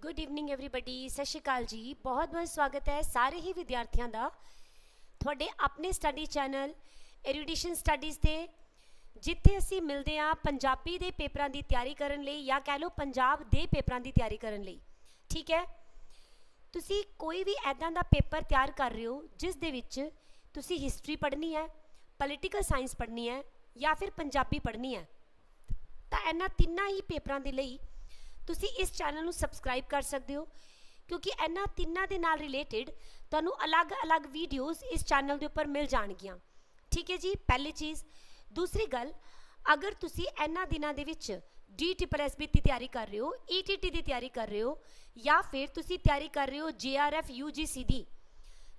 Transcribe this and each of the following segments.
Good evening everybody ਸਤਿ ਸ਼੍ਰੀ ਅਕਾਲ ਜੀ ਬਹੁਤ ਬਹੁਤ ਸਵਾਗਤ ਹੈ ਸਾਰੇ ਹੀ ਵਿਦਿਆਰਥੀਆਂ ਦਾ ਤੁਹਾਡੇ ਆਪਣੇ ਸਟੱਡੀ ਚੈਨਲ ਐਰੀਡੀਸ਼ਨ ਸਟੱਡੀਜ਼ ਤੇ ਜਿੱਥੇ ਅਸੀਂ ਮਿਲਦੇ ਹਾਂ ਪੰਜਾਬੀ ਦੇ ਪੇਪਰਾਂ ਦੀ ਤਿਆਰੀ ਕਰਨ ਲਈ ਜਾਂ ਕਹਿ ਲਓ ਪੰਜਾਬ ਦੇ ਪੇਪਰਾਂ ਦੀ ਤਿਆਰੀ ਕਰਨ ਲਈ ਠੀਕ ਹੈ ਤੁਸੀਂ ਕੋਈ ਵੀ ਐਦਾਂ ਦਾ ਪੇਪਰ ਤਿਆਰ ਕਰ ਰਹੇ ਹੋ ਜਿਸ ਦੇ ਵਿੱਚ ਤੁਸੀਂ ਹਿਸਟਰੀ ਪੜ੍ਹਨੀ ਹੈ ਪੋਲੀਟੀਕਲ ਸਾਇੰਸ ਪੜ੍ਹਨੀ ਹੈ ਜਾਂ ਫਿਰ ਪੰਜਾਬੀ ਪੜ੍ਹਨੀ ਹੈ ਤਾਂ ਇਹਨਾਂ ਤਿੰਨਾਂ ਹੀ ਪੇਪਰਾਂ ਦੇ ਲਈ ਤੁਸੀਂ ਇਸ ਚੈਨਲ ਨੂੰ ਸਬਸਕ੍ਰਾਈਬ ਕਰ ਸਕਦੇ ਹੋ, ਕਿਉਂਕਿ ਇਹਨਾਂ ਤਿੰਨਾਂ ਦੇ ਨਾਲ ਰਿਲੇਟਡ ਤੁਹਾਨੂੰ ਅਲੱਗ-ਅਲੱਗ ਵੀਡੀਓਜ਼ ਇਸ ਚੈਨਲ ਦੇ ਉੱਪਰ ਮਿਲ ਜਾਣਗੀਆਂ। ਠੀਕ ਹੈ ਜੀ, ਪਹਿਲੀ ਚੀਜ਼। ਦੂਸਰੀ ਗੱਲ, ਅਗਰ ਤੁਸੀਂ ਇਹਨਾਂ ਦਿਨਾਂ ਦੇ ਵਿੱਚ ਡੀਟੀਪੀਐਸਬੀ ਦੀ ਤਿਆਰੀ ਕਰ ਰਹੇ ਹੋ ਈਟੀਟੀ ਦੀ ਤਿਆਰੀ ਕਰ ਰਹੇ ਹੋ, ਜਾਂ ਫਿਰ ਤੁਸੀਂ ਤਿਆਰੀ ਕਰ ਰਹੇ ਹੋ ਜੀਆਰਐਫ ਯੂਜੀਸੀ ਦੀ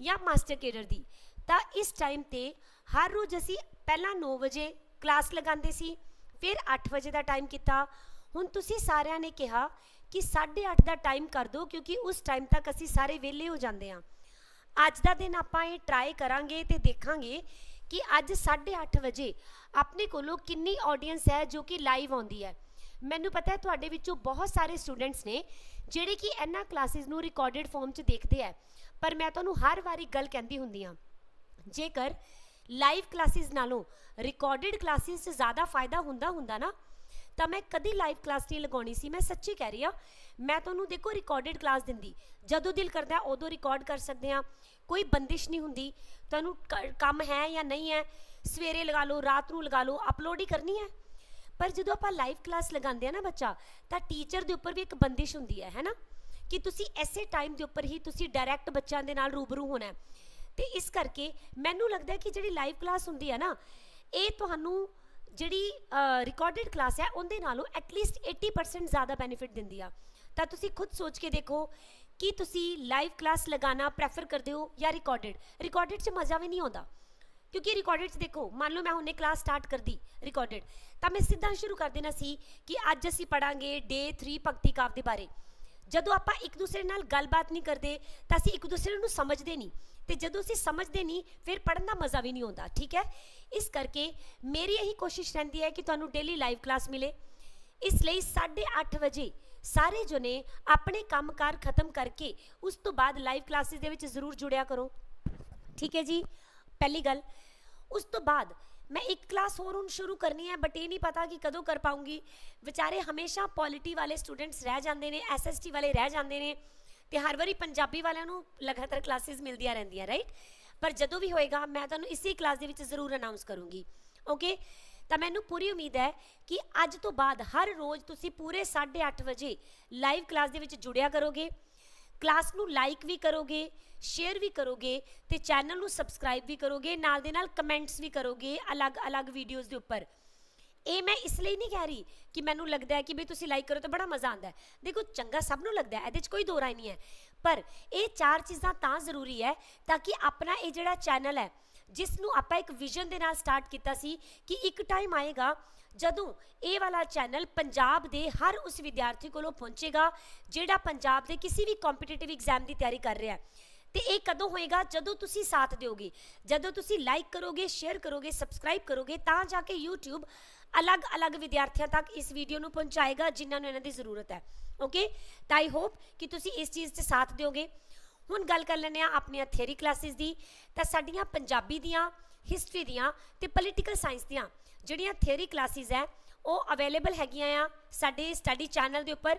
ਜਾਂ ਮਾਸਟਰ ਕੇਡਰ ਦੀ, ਤਾਂ ਇਸ ਟਾਈਮ ਤੇ ਹਰ ਰੋਜ਼ ਅਸੀਂ ਪਹਿਲਾਂ 9 ਵਜੇ ਕਲਾਸ ਲਗਾਉਂਦੇ ਸੀ, ਫਿਰ 8 ਵਜੇ ਦਾ ਟਾਈਮ ਕੀਤਾ ਹੁਣ ਤੁਸੀਂ ਸਾਰਿਆਂ ਨੇ ਕਿਹਾ ਕਿ 8:30 ਦਾ ਟਾਈਮ ਕਰ ਦਿਓ, ਕਿਉਂਕਿ ਉਸ ਟਾਈਮ ਤੱਕ ਅਸੀਂ ਸਾਰੇ ਵਿਹਲੇ ਹੋ ਜਾਂਦੇ ਹਾਂ। ਅੱਜ ਦਾ ਦਿਨ ਆਪਾਂ ਇਹ ਟਰਾਈ ਕਰਾਂਗੇ ਤੇ ਦੇਖਾਂਗੇ ਕਿ ਅੱਜ 8:30 ਵਜੇ ਆਪਣੇ ਕੋਲੋਂ ਕਿੰਨੀ ਆਡੀਅנס ਹੈ ਜੋ ਕਿ ਲਾਈਵ ਆਉਂਦੀ ਹੈ। ਮੈਨੂੰ ਪਤਾ ਹੈ ਤੁਹਾਡੇ ਵਿੱਚੋਂ ਬਹੁਤ ਸਾਰੇ ਸਟੂਡੈਂਟਸ ਨੇ ਜਿਹੜੇ ਕਿ ਇਹਨਾਂ ਕਲਾਸਿਸ ਨੂੰ ਰਿਕਾਰਡਡ ਫਾਰਮ 'ਚ ਦੇਖਦੇ ਆ ਪਰ ਮੈਂ ਤੁਹਾਨੂੰ ਹਰ ਵਾਰੀ ਗੱਲ ਕਹਿੰਦੀ ਹੁੰਦੀ ਹਾਂ, ਜੇਕਰ ਲਾਈਵ ਕਲਾਸਿਸ ਨਾਲੋਂ ਰਿਕਾਰਡਡ ਕਲਾਸਿਸ 'ਚ ਜ਼ਿਆਦਾ ਫਾਇਦਾ ਹੁੰਦਾ ਹੁੰਦਾ ਨਾ ਤਾਂ ਮੈਂ ਕਦੀ ਲਾਈਵ ਕਲਾਸ ਨਹੀਂ ਲਗਾਉਣੀ ਸੀ, ਮੈਂ ਸੱਚੀ ਕਹਿ ਰਹੀ ਹਾਂ। ਮੈਂ ਤੁਹਾਨੂੰ ਦੇਖੋ ਰਿਕਾਰਡਡ ਕਲਾਸ ਦਿੰਦੀ। ਜਦੋਂ ਦਿਲ ਕਰਦਾ ਉਦੋਂ ਰਿਕਾਰਡ ਕਰ ਸਕਦੇ ਹਾਂ। ਕੋਈ ਬੰਦਿਸ਼ ਨਹੀਂ ਹੁੰਦੀ। ਤੁਹਾਨੂੰ ਕ- ਕੰਮ ਹੈ ਜਾਂ ਨਹੀਂ ਹੈ, ਸਵੇਰੇ ਲਗਾ ਲਓ, ਰਾਤ ਨੂੰ ਲਗਾ ਲਓ ਅਪਲੋਡ ਹੀ ਕਰਨੀ ਹੈ। ਪਰ ਜਦੋਂ ਆਪਾਂ ਲਾਈਵ ਕਲਾਸ ਲਗਾਉਂਦੇ ਆ ਨਾ ਬੱਚਾ, ਤਾਂ ਟੀਚਰ ਦੇ ਉੱਪਰ ਵੀ ਇੱਕ ਬੰਦਿਸ਼ ਹੁੰਦੀ ਹੈ ਹੈਨਾ ਕਿ ਤੁਸੀਂ ਐਸੇ ਟਾਈਮ ਦੇ ਉੱਪਰ ਹੀ ਤੁਸੀਂ ਡਾਇਰੈਕਟ ਬੱਚਿਆਂ ਦੇ ਨਾਲ ਰੂਬਰੂ ਹੋਣਾ ਹੈ। ਤੇ ਇਸ ਕਰਕੇ ਮੈਨੂੰ ਲੱਗਦਾ ਕਿ ਜਿਹੜੀ ਲਾਈਵ ਕਲਾਸ ਹੁੰਦੀ ਹੈ ਨਾ, ਇਹ ਤੁਹਾਨੂੰ ਜਿਹੜੀ ਰਿਕਾਰਡਡ ਕਲਾਸ ਹੈ, ਉਹਦੇ ਨਾਲੋਂ ਐਟਲੀਸਟ 80% ਜ਼ਿਆਦਾ ਬੈਨੀਫਿਟ ਦਿੰਦੀ ਆ। ਤਾਂ ਤੁਸੀਂ ਖੁਦ ਸੋਚ ਕੇ ਦੇਖੋ ਕਿ ਤੁਸੀਂ ਲਾਈਵ ਕਲਾਸ ਲਗਾਉਣਾ ਪ੍ਰੈਫਰ ਕਰਦੇ ਹੋ ਜਾਂ ਰਿਕਾਰਡਡ ਰਿਕਾਰਡਡ 'ਚ ਮਜ਼ਾ ਵੀ ਨਹੀਂ ਆਉਂਦਾ। ਕਿਉਂਕਿ ਰਿਕਾਰਡਡ 'ਚ ਦੇਖੋ, ਮੰਨ ਲਓ ਮੈਂ ਹੁਣੇ ਕਲਾਸ ਸਟਾਰਟ ਕਰਦੀ ਰਿਕਾਰਡਡ ਤਾਂ ਮੈਂ ਸਿੱਧਾ ਸ਼ੁਰੂ ਕਰ ਦੇਣਾ ਸੀ ਕਿ ਅੱਜ ਅਸੀਂ ਪੜਾਂਗੇ ਡੇ 3 ਭਗਤੀ ਕਾਵ ਦੇ ਬਾਰੇ। ਜਦੋਂ ਆਪਾਂ ਇੱਕ ਦੂਸਰੇ ਨਾਲ ਗੱਲਬਾਤ ਨਹੀਂ ਕਰਦੇ, ਤਾਂ ਅਸੀਂ ਇੱਕ ਦੂਸਰੇ ਨੂੰ ਸਮਝਦੇ ਨਹੀਂ। ਤੇ ਜਦੋਂ ਅਸੀਂ ਸਮਝਦੇ ਨਹੀਂ, ਫਿਰ ਪੜਨ ਦਾ ਮਜ਼ਾ ਵੀ ਨਹੀਂ ਆਉਂਦਾ, ਠੀਕ ਹੈ? ਇਸ ਕਰਕੇ ਮੇਰੀ ਇਹੀ ਕੋਸ਼ਿਸ਼ ਰਹਿੰਦੀ ਹੈ ਕਿ ਤੁਹਾਨੂੰ ਡੇਲੀ ਲਾਈਵ ਕਲਾਸ ਮਿਲੇ। ਇਸ ਲਈ 8:30 ਵਜੇ ਸਾਰੇ ਜਣੇ ਆਪਣੇ ਕੰਮਕਾਰ ਖਤਮ ਕਰਕੇ ਉਸ ਤੋਂ ਬਾਅਦ ਲਾਈਵ ਕਲਾਸਿਸ ਦੇ ਵਿੱਚ ਜ਼ਰੂਰ ਜੁੜਿਆ ਕਰੋ। ਠੀਕ ਹੈ ਜੀ? ਪਹਿਲੀ ਗੱਲ, ਉਸ ਤੋਂ ਬਾਅਦ ਮੈਂ ਇੱਕ ਕਲਾਸ ਹੋਰ ਹੁਣ ਸ਼ੁਰੂ ਕਰਨੀ ਹੈ ਬਟ ਇਹ ਨਹੀਂ ਪਤਾ ਕਿ ਕਦੋਂ ਕਰ ਪਾਉਂਗੀ। ਵਿਚਾਰੇ ਹਮੇਸ਼ਾ ਪੋਲਿਟੀ ਵਾਲੇ ਸਟੂਡੈਂਟਸ ਰਹਿ ਜਾਂਦੇ ਨੇ ਐਸਐਸਟੀ ਵਾਲੇ ਰਹਿ ਜਾਂਦੇ ਨੇ। ਤੇ ਹਰ ਵਾਰੀ ਪੰਜਾਬੀ ਵਾਲਿਆਂ ਨੂੰ ਲਗਾਤਾਰ ਕਲਾਸਿਸ ਮਿਲਦੀਆਂ ਰਹਿੰਦੀਆਂ ਰਾਈਟ ਪਰ ਜਦੋਂ ਵੀ ਹੋਏਗਾ, ਮੈਂ ਤੁਹਾਨੂੰ ਇਸੇ ਕਲਾਸ ਦੇ ਵਿੱਚ ਜ਼ਰੂਰ ਅਨਾਉਂਸ ਕਰੂੰਗੀ ਓਕੇ ਤਾਂ ਮੈਨੂੰ ਪੂਰੀ ਉਮੀਦ ਹੈ ਕਿ ਅੱਜ ਤੋਂ ਬਾਅਦ ਹਰ ਰੋਜ਼ ਤੁਸੀਂ ਪੂਰੇ 8:30 ਵਜੇ ਲਾਈਵ ਕਲਾਸ ਦੇ ਵਿੱਚ ਜੁੜਿਆ ਕਰੋਗੇ ਕਲਾਸ ਨੂੰ ਲਾਈਕ ਵੀ ਕਰੋਗੇ ਸ਼ੇਅਰ ਵੀ ਕਰੋਗੇ ਤੇ ਚੈਨਲ ਨੂੰ ਸਬਸਕ੍ਰਾਈਬ ਵੀ ਕਰੋਗੇ, ਨਾਲ ਦੇ ਨਾਲ ਕਮੈਂਟਸ ਵੀ ਕਰੋਗੇ ਅਲੱਗ-ਅਲੱਗ ਵੀਡੀਓਜ਼ ਦੇ ਉੱਪਰ। ਇਹ ਮੈਂ ਇਸ ਲਈ ਨਹੀਂ ਕਹਿ ਰਹੀ ਕਿ ਮੈਨੂੰ ਲੱਗਦਾ ਹੈ ਕਿ ਵੀ ਤੁਸੀਂ ਲਾਈਕ ਕਰੋ ਤਾਂ ਬੜਾ ਮਜ਼ਾ ਆਉਂਦਾ ਹੈ। ਦੇਖੋ, ਚੰਗਾ ਸਭ ਨੂੰ ਲੱਗਦਾ ਹੈ, ਇਹਦੇ 'ਚ ਕੋਈ ਦੋ ਰਾਏ ਨਹੀਂ ਹੈ। ਪਰ ਇਹ ਚਾਰ ਚੀਜ਼ਾਂ ਤਾਂ ਜ਼ਰੂਰੀ ਹੈ ਤਾਂ ਕਿ ਆਪਣਾ ਇਹ ਜਿਹੜਾ ਚੈਨਲ ਹੈ, ਜਿਸ ਨੂੰ ਆਪਾਂ ਇੱਕ ਵਿਜ਼ਨ ਦੇ ਨਾਲ ਸਟਾਰਟ ਕੀਤਾ ਸੀ ਕਿ ਇੱਕ ਟਾਈਮ ਆਏਗਾ, ਜਦੋਂ ਇਹ ਵਾਲਾ ਚੈਨਲ ਪੰਜਾਬ ਦੇ ਹਰ ਉਸ ਵਿਦਿਆਰਥੀ ਕੋਲੋਂ ਪਹੁੰਚੇਗਾ, ਜਿਹੜਾ ਪੰਜਾਬ ਦੇ ਕਿਸੇ ਵੀ ਕੰਪੀਟੀਟਿਵ ਐਗਜ਼ਾਮ ਦੀ ਤਿਆਰੀ ਕਰ ਰਿਹਾ ਹੈ। ਤੇ ਇਹ ਕਦੋਂ ਹੋਏਗਾ? ਜਦੋਂ ਤੁਸੀਂ ਸਾਥ ਦਿਓਗੇ, ਜਦੋਂ ਤੁਸੀਂ ਲਾਈਕ ਕਰੋਗੇ ਸ਼ੇਅਰ ਕਰੋਗੇ ਸਬਸਕ੍ਰਾਈਬ ਕਰੋਗੇ, ਤਾਂ ਜਾ ਕੇ YouTube ਅਲੱਗ-ਅਲੱਗ ਵਿਦਿਆਰਥੀਆਂ ਤੱਕ ਇਸ ਵੀਡੀਓ ਨੂੰ ਪਹੁੰਚਾਏਗਾ ਜਿਨ੍ਹਾਂ ਨੂੰ ਇਹਨਾਂ ਦੀ ਜ਼ਰੂਰਤ ਹੈ। ਓਕੇ ਤਾਂ ਆਈ ਹੋਪ ਕਿ ਤੁਸੀਂ ਇਸ ਚੀਜ਼ 'ਚ ਸਾਥ ਦਿਓਗੇ। ਹੁਣ ਗੱਲ ਕਰ ਲੈਂਦੇ ਆ ਆਪਣੀਆਂ ਥਿਊਰੀ ਕਲਾਸਿਸ ਦੀ। ਤਾਂ ਸਾਡੀਆਂ ਪੰਜਾਬੀ ਦੀਆਂ ਹਿਸਟਰੀ ਦੀਆਂ ਤੇ ਪੋਲੀਟੀਕਲ ਸਾਇੰਸ ਦੀਆਂ ਜਿਹੜੀਆਂ ਥਿਊਰੀ ਕਲਾਸਿਸ ਹੈ, ਉਹ ਅਵੇਲੇਬਲ ਹੈਗੀਆਂ ਆ ਸਾਡੇ ਸਟੱਡੀ ਚੈਨਲ ਦੇ ਉੱਪਰ।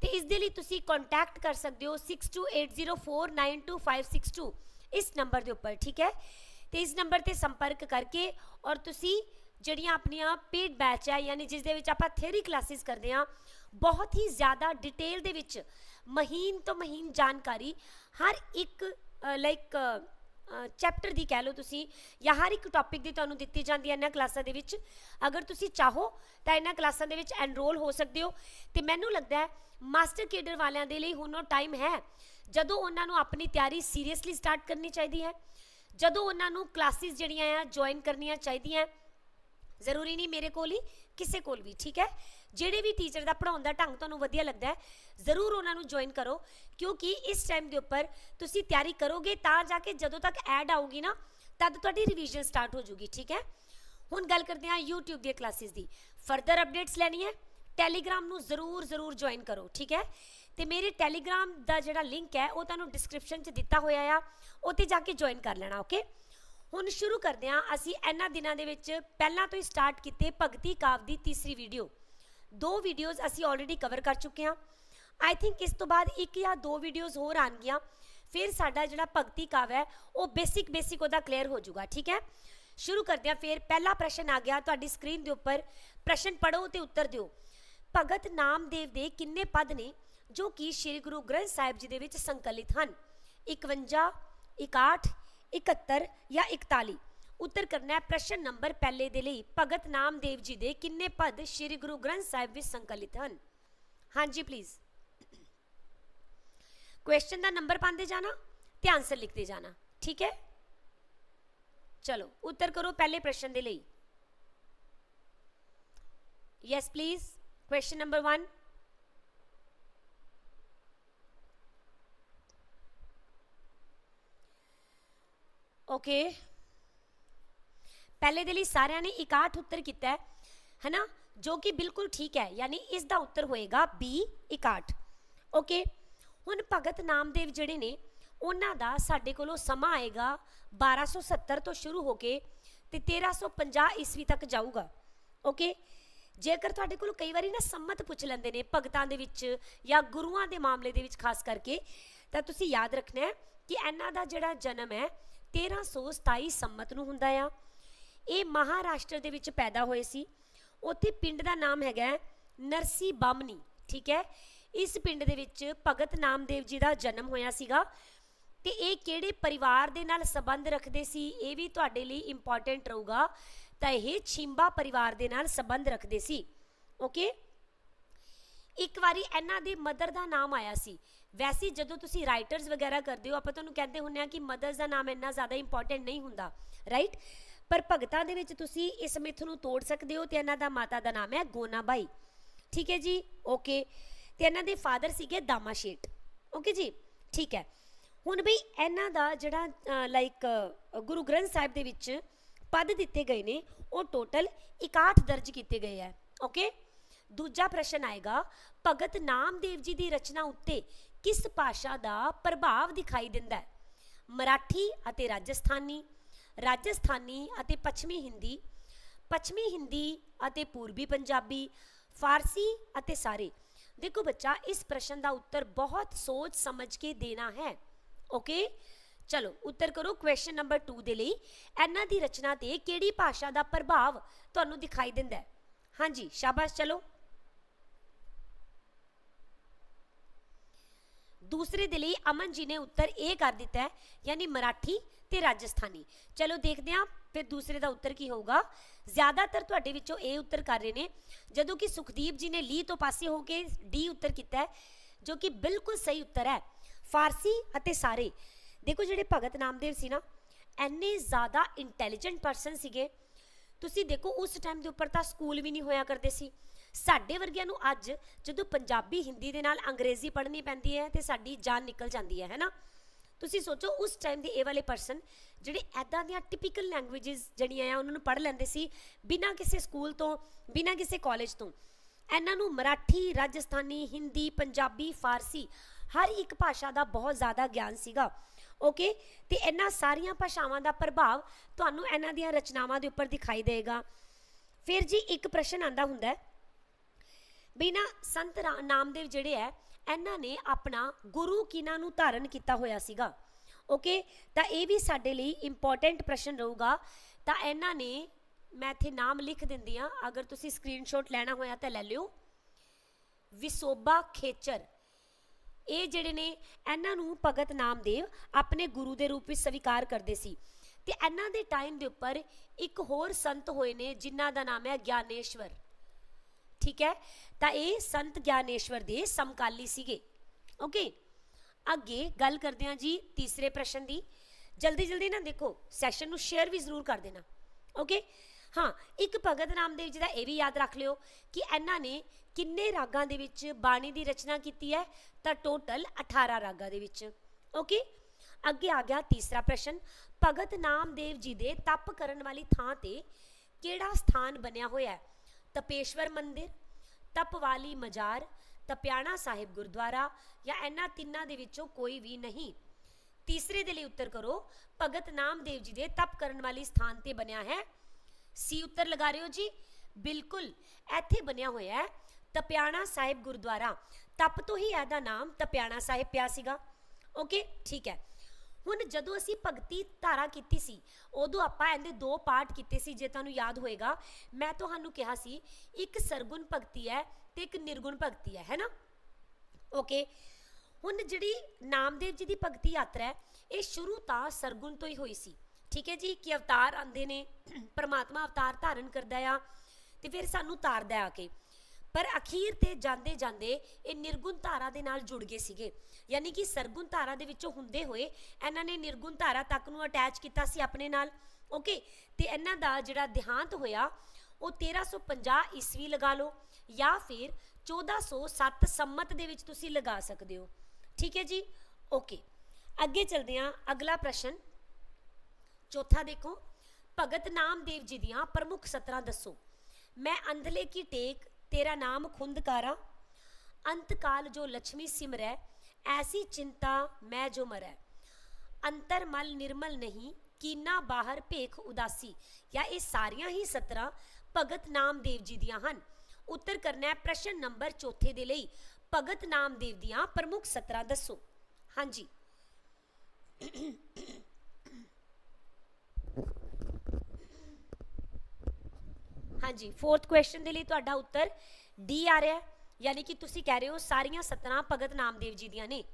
ਤੇ ਇਸ ਦੇ ਲਈ ਤੁਸੀਂ ਕੰਟੈਕਟ ਕਰ ਸਕਦੇ ਹੋ 6280492562 ਇਸ ਨੰਬਰ ਦੇ ਉੱਪਰ, ਠੀਕ ਹੈ? ਤੇ ਇਸ ਨੰਬਰ ਤੇ ਸੰਪਰਕ ਕਰਕੇ ਔਰ ਤੁਸੀਂ ਜਿਹੜੀਆਂ ਆਪਣੀਆਂ ਪੇਡ ਬੈਚ ਹੈ ਯਾਨੀ ਜਿਸ ਦੇ ਵਿੱਚ ਆਪਾਂ ਥਿਊਰੀ ਕਲਾਸਿਸ ਕਰਦੇ ਆ ਬਹੁਤ ਹੀ ਜ਼ਿਆਦਾ ਡਿਟੇਲ ਦੇ ਵਿੱਚ ਮਹੀਨ ਤੋਂ ਮਹੀਨ ਜਾਣਕਾਰੀ ਹਰ ਇੱਕ ਲਾਈਕ ਚੈਪਟਰ ਦੀ ਕਹਿ ਲਓ ਤੁਸੀਂ, ਜਾਂ ਹਰ ਇੱਕ ਟੌਪਿਕ ਦੀ ਤੁਹਾਨੂੰ ਦਿੱਤੀ ਜਾਂਦੀ ਹੈ ਇਹਨਾਂ ਕਲਾਸਾਂ ਦੇ ਵਿੱਚ। ਅਗਰ ਤੁਸੀਂ ਚਾਹੋ ਤਾਂ ਇਹਨਾਂ ਕਲਾਸਾਂ ਦੇ ਵਿੱਚ ਐਨਰੋਲ ਹੋ ਸਕਦੇ ਹੋ। ਤੇ ਮੈਨੂੰ ਲੱਗਦਾ ਹੈ ਮਾਸਟਰ ਕੇਡਰ ਵਾਲਿਆਂ ਦੇ ਲਈ ਹੁਣ ਉਹ ਟਾਈਮ ਹੈ, ਜਦੋਂ ਉਹਨਾਂ ਨੂੰ ਆਪਣੀ ਤਿਆਰੀ ਸੀਰੀਅਸਲੀ ਸਟਾਰਟ ਕਰਨੀ ਚਾਹੀਦੀ ਹੈ। ਜਦੋਂ ਉਹਨਾਂ ਨੂੰ ਕਲਾਸਿਸ ਜਿਹੜੀਆਂ ਆ ਜੁਆਇਨ ਕਰਨੀਆਂ ਚਾਹੀਦੀਆਂ ਜ਼ਰੂਰੀ ਨਹੀਂ ਮੇਰੇ ਕੋਲ ਹੀ, ਕਿਸੇ ਕੋਲ ਵੀ, ਠੀਕ ਹੈ? ਜਿਹੜੇ ਵੀ ਟੀਚਰ ਦਾ ਪੜਾਉਣ ਦਾ ਢੰਗ ਤੁਹਾਨੂੰ ਵਧੀਆ ਲੱਗਦਾ ਹੈ, ਜ਼ਰੂਰ ਉਹਨਾਂ ਨੂੰ ਜੁਆਇਨ ਕਰੋ, ਕਿਉਂਕਿ ਇਸ ਟਾਈਮ ਦੇ ਉੱਪਰ ਤੁਸੀਂ ਤਿਆਰੀ ਕਰੋਗੇ ਤਾਂ ਜਾ ਕੇ ਜਦੋਂ ਤੱਕ ਐਡ ਆਊਗੀ ਨਾ, ਤਦ ਤੁਹਾਡੀ ਰਿਵੀਜ਼ਨ ਸਟਾਰਟ ਹੋ ਜੂਗੀ ਠੀਕ ਹੈ? ਹੁਣ ਗੱਲ ਕਰਦੇ ਹਾਂ YouTube ਦੀਆਂ ਕਲਾਸਿਸ ਦੀ। ਫਰਦਰ ਅਪਡੇਟਸ ਲੈਣੀ ਹੈ ਟੈਲੀਗ੍ਰਾਮ ਨੂੰ ਜ਼ਰੂਰ ਜ਼ਰੂਰ ਜੁਆਇਨ ਕਰੋ, ਠੀਕ ਹੈ? ਤੇ ਮੇਰੇ ਟੈਲੀਗ੍ਰਾਮ ਦਾ ਜਿਹੜਾ ਲਿੰਕ ਹੈ, ਉਹ ਤੁਹਾਨੂੰ ਡਿਸਕ੍ਰਿਪਸ਼ਨ 'ਚ ਦਿੱਤਾ ਹੋਇਆ ਆ, ਉੱਥੇ ਜਾ ਕੇ ਜੁਆਇਨ ਕਰ ਲੈਣਾ ਓਕੇ ਹੁਣ ਸ਼ੁਰੂ ਕਰਦੇ ਹਾਂ। ਅਸੀਂ ਇਹਨਾਂ ਦਿਨਾਂ ਦੇ ਵਿੱਚ ਪਹਿਲਾਂ ਤੋਂ ਹੀ ਸਟਾਰਟ ਕੀਤੇ ਭਗਤੀ ਕਾਵ ਦੀ ਤੀਸਰੀ ਵੀਡੀਓ ਦੋ ਵੀਡੀਓਜ਼ ਅਸੀਂ ਆਲਰੇਡੀ ਕਵਰ ਕਰ ਚੁੱਕੇ ਹਾਂ। ਆਈ ਥਿੰਕ ਇਸ ਤੋਂ ਬਾਅਦ ਇੱਕ ਜਾਂ ਦੋ ਵੀਡੀਓਜ਼ ਹੋਰ ਆਣਗੀਆਂ ਫਿਰ ਸਾਡਾ ਜਿਹੜਾ ਭਗਤੀ ਕਾਵ ਹੈ, ਉਹ ਬੇਸਿਕ ਬੇਸਿਕ ਉਹਦਾ ਕਲੀਅਰ ਹੋ ਜਾਊਗਾ, ਠੀਕ ਹੈ? ਸ਼ੁਰੂ ਕਰਦੇ ਹਾਂ। ਫਿਰ ਪਹਿਲਾ ਪ੍ਰਸ਼ਨ ਆ ਗਿਆ ਤੁਹਾਡੀ ਸਕਰੀਨ ਦੇ ਉੱਪਰ। ਪ੍ਰਸ਼ਨ ਪੜੋ ਤੇ ਉੱਤਰ ਦਿਓ। ਭਗਤ ਨਾਮਦੇਵ ਦੇ ਕਿੰਨੇ ਪਦ ਨੇ ਜੋ ਕਿ ਸ੍ਰੀ ਗੁਰੂ ਗ੍ਰੰਥ ਸਾਹਿਬ ਜੀ ਦੇ ਵਿੱਚ ਸੰਕਲਿਤ ਹਨ? 51 61 71 ਜਾਂ 41 ਉੱਤਰ ਕਰਨਾ ਹੈ ਪ੍ਰਸ਼ਨ ਨੰਬਰ ਪਹਿਲੇ ਦੇ ਲਈ ਭਗਤ ਨਾਮਦੇਵ ਜੀ ਦੇ ਕਿੰਨੇ ਪਦ ਸ੍ਰੀ ਗੁਰੂ ਗ੍ਰੰਥ ਸਾਹਿਬ ਵਿੱਚ ਸੰਕਲਿਤ ਹਨ ਹਾਂਜੀ ਪਲੀਜ਼ ਕੁਐਸਚਨ ਦਾ ਨੰਬਰ ਪਾਉਂਦੇ ਜਾਣਾ ਤੇ ਆਨਸਰ ਲਿਖਦੇ ਜਾਣਾ ਠੀਕ ਹੈ ਚਲੋ ਉੱਤਰ ਕਰੋ ਪਹਿਲੇ ਪ੍ਰਸ਼ਨ ਦੇ ਲਈ yes please question number 1 okay ਪਹਿਲੇ ਦੇ ਲਈ ਸਾਰਿਆਂ ਨੇ 61 ਉੱਤਰ ਕੀਤਾ ਹੈ, ਹੈਨਾ? ਜੋ ਕਿ ਬਿਲਕੁਲ ਠੀਕ ਹੈ, ਯਾਨੀ ਇਸ ਦਾ ਉੱਤਰ ਹੋਏਗਾ B 61 ਓਕੇ ਹੁਣ ਭਗਤ ਨਾਮਦੇਵ ਜਿਹੜੇ ਨੇ, ਉਹਨਾਂ ਦਾ ਸਾਡੇ ਕੋਲੋਂ ਸਮਾਂ ਆਏਗਾ 1270 ਤੋਂ ਸ਼ੁਰੂ ਹੋ ਕੇ ਤੇ 1350 ਈਸਵੀ ਤੱਕ ਜਾਊਗਾ। ਓਕੇ ਜੇਕਰ ਤੁਹਾਡੇ ਕੋਲ ਕਈ ਵਾਰੀ ਨਾ ਸੰਮਤ ਪੁੱਛ ਲੈਂਦੇ ਨੇ ਭਗਤਾਂ ਦੇ ਵਿੱਚ ਜਾਂ ਗੁਰੂਆਂ ਦੇ ਮਾਮਲੇ ਦੇ ਵਿੱਚ, ਖਾਸ ਕਰਕੇ, ਤਾਂ ਤੁਸੀਂ ਯਾਦ ਰੱਖਣਾ ਹੈ ਕਿ ਇਹਨਾਂ ਦਾ ਜਿਹੜਾ ਜਨਮ ਹੈ 1327 ਸੰਮਤ ਨੂੰ ਹੁੰਦਾ ਆ। ਇਹ ਮਹਾਰਾਸ਼ਟਰ ਦੇ ਵਿੱਚ ਪੈਦਾ ਹੋਏ ਸੀ। ਉੱਥੇ ਪਿੰਡ ਦਾ ਨਾਮ ਹੈਗਾ ਨਰਸੀ ਬਾਮਨੀ, ਠੀਕ ਹੈ? ਇਸ ਪਿੰਡ ਦੇ ਵਿੱਚ ਭਗਤ ਨਾਮਦੇਵ ਜੀ ਦਾ ਜਨਮ ਹੋਇਆ ਸੀਗਾ। ਤੇ ਇਹ ਕਿਹੜੇ ਪਰਿਵਾਰ ਦੇ ਨਾਲ ਸੰਬੰਧ ਰੱਖਦੇ ਸੀ, ਇਹ ਵੀ ਤੁਹਾਡੇ ਲਈ ਇੰਪੋਰਟੈਂਟ ਰਹੂਗਾ। ਤਾਂ ਇਹ ਛਿੰਬਾ ਪਰਿਵਾਰ ਦੇ ਨਾਲ ਸੰਬੰਧ ਰੱਖਦੇ ਸੀ। ਓਕੇ ਇੱਕ ਵਾਰੀ ਇਹਨਾਂ ਦੇ ਮਦਰ ਦਾ ਨਾਮ ਆਇਆ ਸੀ। ਵੈਸੇ ਜਦੋਂ ਤੁਸੀਂ ਰਾਈਟਰਸ ਵਗੈਰਾ ਕਰਦੇ ਹੋ, ਆਪਾਂ ਤੁਹਾਨੂੰ ਕਹਿੰਦੇ ਹੁੰਨੇ ਆ ਕਿ ਮਦਰਸ ਦਾ ਨਾਮ ਇੰਨਾ ਜ਼ਿਆਦਾ ਇੰਪੋਰਟੈਂਟ ਨਹੀਂ ਹੁੰਦਾ ਰਾਈਟ ਪਰ ਭਗਤਾਂ ਦੇ ਵਿੱਚ ਤੁਸੀਂ ਇਸ ਮਿੱਥ ਨੂੰ ਤੋੜ ਸਕਦੇ ਹੋ ਤੇ ਇਹਨਾਂ ਦਾ ਮਾਤਾ ਦਾ ਨਾਮ ਹੈ ਗੋਨਾਬਾਈ। ਠੀਕ ਹੈ ਜੀ? ਓਕੇ ਤੇ ਇਹਨਾਂ ਦੇ ਫਾਦਰ ਸੀਗੇ ਦਾਮਾ ਸ਼ੇਠ ਓਕੇ ਜੀ? ਠੀਕ ਹੈ। ਹੁਣ ਬਈ ਇਹਨਾਂ ਦਾ ਜਿਹੜਾ ਲਾਈਕ ਗੁਰੂ ਗ੍ਰੰਥ ਸਾਹਿਬ ਦੇ ਵਿੱਚ ਪਦ ਦਿੱਤੇ ਗਏ ਨੇ, ਉਹ ਟੋਟਲ 61 ਦਰਜ ਕੀਤੇ ਗਏ ਹੈ। ਓਕੇ ਦੂਜਾ ਪ੍ਰਸ਼ਨ ਆਏਗਾ, ਭਗਤ ਨਾਮਦੇਵ ਜੀ ਦੀ ਰਚਨਾ ਉੱਤੇ ਕਿਸ ਭਾਸ਼ਾ ਦਾ ਪ੍ਰਭਾਵ ਦਿਖਾਈ ਦਿੰਦਾ ਹੈ? ਮਰਾਠੀ ਅਤੇ ਰਾਜਸਥਾਨੀ ਰਾਜਸਥਾਨੀ ਅਤੇ ਪੱਛਮੀ ਹਿੰਦੀ ਪੱਛਮੀ ਹਿੰਦੀ ਅਤੇ ਪੂਰਬੀ ਪੰਜਾਬੀ, ਫਾਰਸੀ ਅਤੇ ਸਾਰੇ। ਦੇਖੋ ਬੱਚਾ, ਇਸ ਪ੍ਰਸ਼ਨ ਦਾ ਉੱਤਰ ਬਹੁਤ ਸੋਚ ਸਮਝ ਕੇ ਦੇਣਾ ਹੈ। ਓਕੇ? ਚਲੋ, ਉੱਤਰ ਕਰੋ ਕੁਐਸਚਨ ਨੰਬਰ 2 ਦੇ ਲਈ। ਇਹਨਾਂ ਦੀ ਰਚਨਾ ਤੇ ਕਿਹੜੀ ਭਾਸ਼ਾ ਦਾ ਪ੍ਰਭਾਵ ਤੁਹਾਨੂੰ ਦਿਖਾਈ ਦਿੰਦਾ ਹੈ? ਹਾਂਜੀ, ਸ਼ਾਬਾਸ਼, ਚਲੋ। ਦੂਸਰੇ ਦੇ ਲਈ ਅਮਨ ਜੀ ਨੇ ਉੱਤਰ ਇਹ ਕਰ ਦਿੱਤਾ ਹੈ, ਯਾਨੀ ਮਰਾਠੀ ਤੇ ਰਾਜਸਥਾਨੀ। ਚਲੋ ਦੇਖਦੇ ਹਾਂ, ਫਿਰ ਦੂਸਰੇ ਦਾ ਉੱਤਰ ਕੀ ਹੋਊਗਾ? ਜ਼ਿਆਦਾਤਰ ਤੁਹਾਡੇ ਵਿੱਚੋਂ ਇਹ ਉੱਤਰ ਕਰ ਰਹੇ ਨੇ, ਜਦੋਂ ਕਿ ਸੁਖਦੀਪ ਜੀ ਨੇ ਲੀ ਤੋਂ ਪਾਸੇ ਹੋ ਕੇ ਡੀ ਉੱਤਰ ਕੀਤਾ ਹੈ, ਜੋ ਕਿ ਬਿਲਕੁਲ ਸਹੀ ਉੱਤਰ ਹੈ। ਫਾਰਸੀ ਅਤੇ ਸਾਰੇ। ਦੇਖੋ ਜਿਹੜੇ ਭਗਤ ਨਾਮਦੇਵ ਸੀ ਨਾ ਐਨੇ ਜ਼ਿਆਦਾ ਇੰਟੈਲੀਜੈਂਟ ਪਰਸਨ ਸੀਗੇ। ਤੁਸੀਂ ਦੇਖੋ, ਉਸ ਟਾਈਮ ਦੇ ਉੱਪਰ ਤਾਂ ਸਕੂਲ ਵੀ ਨਹੀਂ ਹੋਇਆ ਕਰਦੇ ਸੀ। ਸਾਡੇ ਵਰਗਿਆਂ ਨੂੰ ਅੱਜ ਜਦੋਂ ਪੰਜਾਬੀ, ਹਿੰਦੀ ਦੇ ਨਾਲ ਅੰਗਰੇਜ਼ੀ ਪੜ੍ਹਨੀ ਪੈਂਦੀ ਹੈ ਤੇ ਸਾਡੀ ਜਾਨ ਨਿਕਲ ਜਾਂਦੀ ਹੈ, ਹੈਨਾ? ਤੁਸੀਂ ਸੋਚੋ, ਉਸ ਟਾਈਮ ਦੇ ਇਹ ਵਾਲੇ ਪਰਸਨ ਜਿਹੜੇ ਐਦਾਂ ਦੀਆਂ ਟਿਪੀਕਲ ਲੈਂਗੁਏਜਸ ਜਿਹੜੀਆਂ ਆ, ਉਹਨਾਂ ਨੂੰ ਪੜ੍ਹ ਲੈਂਦੇ ਸੀ ਬਿਨਾਂ ਕਿਸੇ ਸਕੂਲ ਤੋਂ, ਬਿਨਾਂ ਕਿਸੇ ਕਾਲਜ ਤੋਂ। ਇਹਨਾਂ ਨੂੰ ਮਰਾਠੀ, ਰਾਜਸਥਾਨੀ, ਹਿੰਦੀ, ਪੰਜਾਬੀ, ਫਾਰਸੀ ਹਰ ਇੱਕ ਭਾਸ਼ਾ ਦਾ ਬਹੁਤ ਜ਼ਿਆਦਾ ਗਿਆਨ ਸੀਗਾ ਓਕੇ ਤੇ ਇਹਨਾਂ ਸਾਰੀਆਂ ਭਾਸ਼ਾਵਾਂ ਦਾ ਪ੍ਰਭਾਵ ਤੁਹਾਨੂੰ ਇਹਨਾਂ ਦੀਆਂ ਰਚਨਾਵਾਂ ਦੇ ਉੱਪਰ ਦਿਖਾਈ ਦੇਗਾ। ਫਿਰ ਜੀ ਇੱਕ ਪ੍ਰਸ਼ਨ ਆਂਦਾ ਹੁੰਦਾ ਹੈ ਬਿਨਾ ਸੰਤ ਰਾ- ਨਾਮਦੇਵ ਜਿਹੜੇ ਹੈ ਇਹਨਾਂ ਨੇ ਆਪਣਾ ਗੁਰੂ ਕਿਨਾਂ ਨੂੰ ਧਾਰਨ ਕੀਤਾ ਹੋਇਆ ਸੀਗਾ। ਓਕੇ? ਤਾਂ ਇਹ ਵੀ ਸਾਡੇ ਲਈ ਇੰਪੋਰਟੈਂਟ ਪ੍ਰਸ਼ਨ ਰਹੂਗਾ। ਤਾਂ ਇਹਨਾਂ ਨੇ, ਮੈਂ ਇੱਥੇ ਨਾਮ ਲਿਖ ਦਿੰਦੀ ਆ ਅਗਰ ਤੁਸੀਂ ਸਕਰੀਨਸ਼ਾਟ ਲੈਣਾ ਹੋਇਆ ਤਾਂ ਲੈ ਲਿਓ। ਵਿਸੋਬਾ ਖੇਚਰ। ਇਹ ਜਿਹੜੇ ਨੇ, ਇਹਨਾਂ ਨੂੰ ਭਗਤ ਨਾਮਦੇਵ ਆਪਣੇ ਗੁਰੂ ਦੇ ਰੂਪ ਵਿੱਚ ਸਵੀਕਾਰ ਕਰਦੇ ਸੀ। ਤੇ ਇਹਨਾਂ ਦੇ ਟਾਈਮ ਦੇ ਉੱਪਰ ਇੱਕ ਹੋਰ ਸੰਤ ਹੋਏ ਨੇ, ਜਿਨ੍ਹਾਂ ਦਾ ਨਾਮ ਹੈ ਗਿਆਨੇਸ਼ਵਰ। ਠੀਕ ਹੈ? ਤਾਂ ਇਹ ਸੰਤ ਗਿਆਨੇਸ਼ਵਰ ਦੇ ਸਮਕਾਲੀ ਸੀਗੇ। ਓਕੇ ਅੱਗੇ ਗੱਲ ਕਰਦੇ ਹਾਂ ਜੀ ਤੀਸਰੇ ਪ੍ਰਸ਼ਨ ਦੀ। ਜਲਦੀ ਜਲਦੀ ਨਾ ਦੇਖੋ ਸੈਸ਼ਨ ਨੂੰ ਸ਼ੇਅਰ ਵੀ ਜ਼ਰੂਰ ਕਰ ਦੇਣਾ। ਓਕੇ ਹਾਂ, ਇੱਕ ਭਗਤ ਨਾਮਦੇਵ ਜੀ ਦਾ ਇਹ ਵੀ ਯਾਦ ਰੱਖ ਲਿਓ ਕਿ ਇਹਨਾਂ ਨੇ ਕਿੰਨੇ ਰਾਗਾਂ ਦੇ ਵਿੱਚ ਬਾਣੀ ਦੀ ਰਚਨਾ ਕੀਤੀ ਹੈ? ਤਾਂ ਟੋਟਲ 18 ਰਾਗਾਂ ਦੇ ਵਿੱਚ। ਓਕੇ ਅੱਗੇ ਆ ਗਿਆ ਤੀਸਰਾ ਪ੍ਰਸ਼ਨ। ਭਗਤ ਨਾਮਦੇਵ ਜੀ ਦੇ ਤਪ ਕਰਨ ਵਾਲੀ ਥਾਂ ਤੇ ਕਿਹੜਾ ਸਥਾਨ ਬਣਿਆ ਹੋਇਆ ਹੈ? ਤਪੇਸ਼ਵਰ ਮੰਦਿਰ ਤਪ ਵਾਲੀ ਮਜ਼ਾਰ, ਤਪਿਆਣਾ ਸਾਹਿਬ ਗੁਰਦੁਆਰਾ ਜਾਂ ਇਹਨਾਂ ਤਿੰਨਾਂ ਦੇ ਵਿੱਚੋਂ ਕੋਈ ਵੀ ਨਹੀਂ। ਤੀਸਰੇ ਦੇ ਲਈ ਉੱਤਰ ਕਰੋ, ਭਗਤ ਨਾਮਦੇਵ ਜੀ ਦੇ ਤਪ ਕਰਨ ਵਾਲੀ ਸਥਾਨ ਤੇ ਬਣਿਆ ਹੈ। ਸੀ ਉੱਤਰ ਲਗਾ ਰਹੇ ਹੋ ਜੀ। ਬਿਲਕੁਲ, ਇੱਥੇ ਬਣਿਆ ਹੋਇਆ ਹੈ ਤਪਿਆਣਾ ਸਾਹਿਬ ਗੁਰਦੁਆਰਾ। ਤਪ ਤੋਂ ਹੀ ਇਹਦਾ ਨਾਮ ਤਪਿਆਣਾ ਸਾਹਿਬ ਪਿਆ ਸੀਗਾ। ਓਕੇ ਠੀਕ ਹੈ। ਹੁਣ ਜਦੋਂ ਅਸੀਂ ਭਗਤੀ ਧਾਰਾ ਕੀਤੀ ਸੀ, ਉਦੋਂ ਆਪਾਂ ਇਹਦੇ ਦੋ ਪਾਠ ਕੀਤੇ ਸੀ ਜੇ ਤੁਹਾਨੂੰ ਯਾਦ ਹੋਏਗਾ। ਮੈਂ ਤੁਹਾਨੂੰ ਕਿਹਾ ਸੀ, ਇੱਕ ਸਰਗੁਣ ਭਗਤੀ ਹੈ ਤੇ ਇੱਕ ਨਿਰਗੁਣ ਭਗਤੀ ਹੈ ਹੈਨਾ ਓਕੇ ਹੁਣ ਜਿਹੜੀ ਨਾਮਦੇਵ ਜੀ ਦੀ ਭਗਤੀ ਯਾਤਰਾ ਹੈ, ਇਹ ਸ਼ੁਰੂ ਤਾਂ ਸਰਗੁਣ ਤੋਂ ਹੀ ਹੋਈ ਸੀ। ਠੀਕ ਹੈ ਜੀ, ਕਿ ਅਵਤਾਰ ਆਂਦੇ ਨੇ, ਪਰਮਾਤਮਾ ਅਵਤਾਰ ਧਾਰਨ ਕਰਦਾ ਆ, ਤੇ ਫਿਰ ਸਾਨੂੰ ਤਾਰਦਾ ਆ ਕੇ। ਪਰ ਅਖੀਰ ਤੇ ਜਾਂਦੇ ਜਾਂਦੇ ਇਹ ਨਿਰਗੁਣ ਧਾਰਾ ਦੇ ਨਾਲ ਜੁੜ ਗਏ ਸੀਗੇ। ਯਾਨੀ ਕਿ ਸਰਗੁਣ ਧਾਰਾ ਦੇ ਵਿੱਚੋਂ ਹੁੰਦੇ ਹੋਏ ਇਹਨਾਂ ਨੇ ਨਿਰਗੁਣ ਧਾਰਾ ਤੱਕ ਨੂੰ ਅਟੈਚ ਕੀਤਾ ਸੀ ਆਪਣੇ ਨਾਲ। ਓਕੇ ਤੇ ਇਹਨਾਂ ਦਾ ਜਿਹੜਾ ਦੇਹਾਂਤ ਹੋਇਆ, ਉਹ 1350 ਈਸਵੀ ਲਗਾ ਲਓ ਜਾਂ ਫਿਰ 1407 ਸੰਮਤ ਦੇ ਵਿੱਚ ਤੁਸੀਂ ਲਗਾ ਸਕਦੇ ਹੋ। ਠੀਕ ਹੈ ਜੀ? ਓਕੇ ਅੱਗੇ ਚਲਦੇ ਹਾਂ, ਅਗਲਾ ਪ੍ਰਸ਼ਨ। ਚੌਥਾ ਦੇਖੋ, ਭਗਤ ਨਾਮਦੇਵ ਜੀ ਦੀਆਂ ਪ੍ਰਮੁੱਖ ਸਤਰਾਂ ਦੱਸੋ। ਮੈਂ ਅੰਧਲੇ ਕੀ ਟੇਕ ਤੇਰਾ ਨਾਮ ਖੁੰਦਕਾਰਾ ਅੰਤਕਾਲ ਜੋ ਲక్ష్ਮੀ ਸਿਮਰੈ ਐਸੀ ਚਿੰਤਾ ਮੈਂ ਜੋ ਮਰੈ ਅੰਤਰ ਮਲ ਨਿਰਮਲ ਨਹੀਂ ਕੀਨਾ ਬਾਹਰ ਭੇਖ ਉਦਾਸੀ ਜਾਂ ਇਹ ਸਾਰੀਆਂ ਹੀ ਸਤਰਾਂ ਭਗਤ ਨਾਮਦੇਵ ਜੀ ਦੀਆਂ ਹਨ ਉੱਤਰ ਕਰਨਾ ਹੈ ਪ੍ਰਸ਼ਨ ਨੰਬਰ ਚੌਥੇ ਦੇ ਲਈ ਭਗਤ ਨਾਮਦੇਵ ਦੀਆਂ ਪ੍ਰਮੁੱਖ ਸਤਰਾਂ ਦੱਸੋ ਹਾਂਜੀ ਹਾਂਜੀ ਫੋਰਥ ਕੁਐਸਚਨ ਦੇ ਲਈ ਤੁਹਾਡਾ ਉੱਤਰ ਡੀ ਆ ਰਿਹਾ ਯਾਨੀ ਕਿ ਤੁਸੀਂ ਕਹਿ ਰਹੇ ਹੋ ਸਾਰੀਆਂ ਸਤਰਾਂ ਭਗਤ ਨਾਮਦੇਵ ਜੀ ਦੀਆਂ ਨੇ।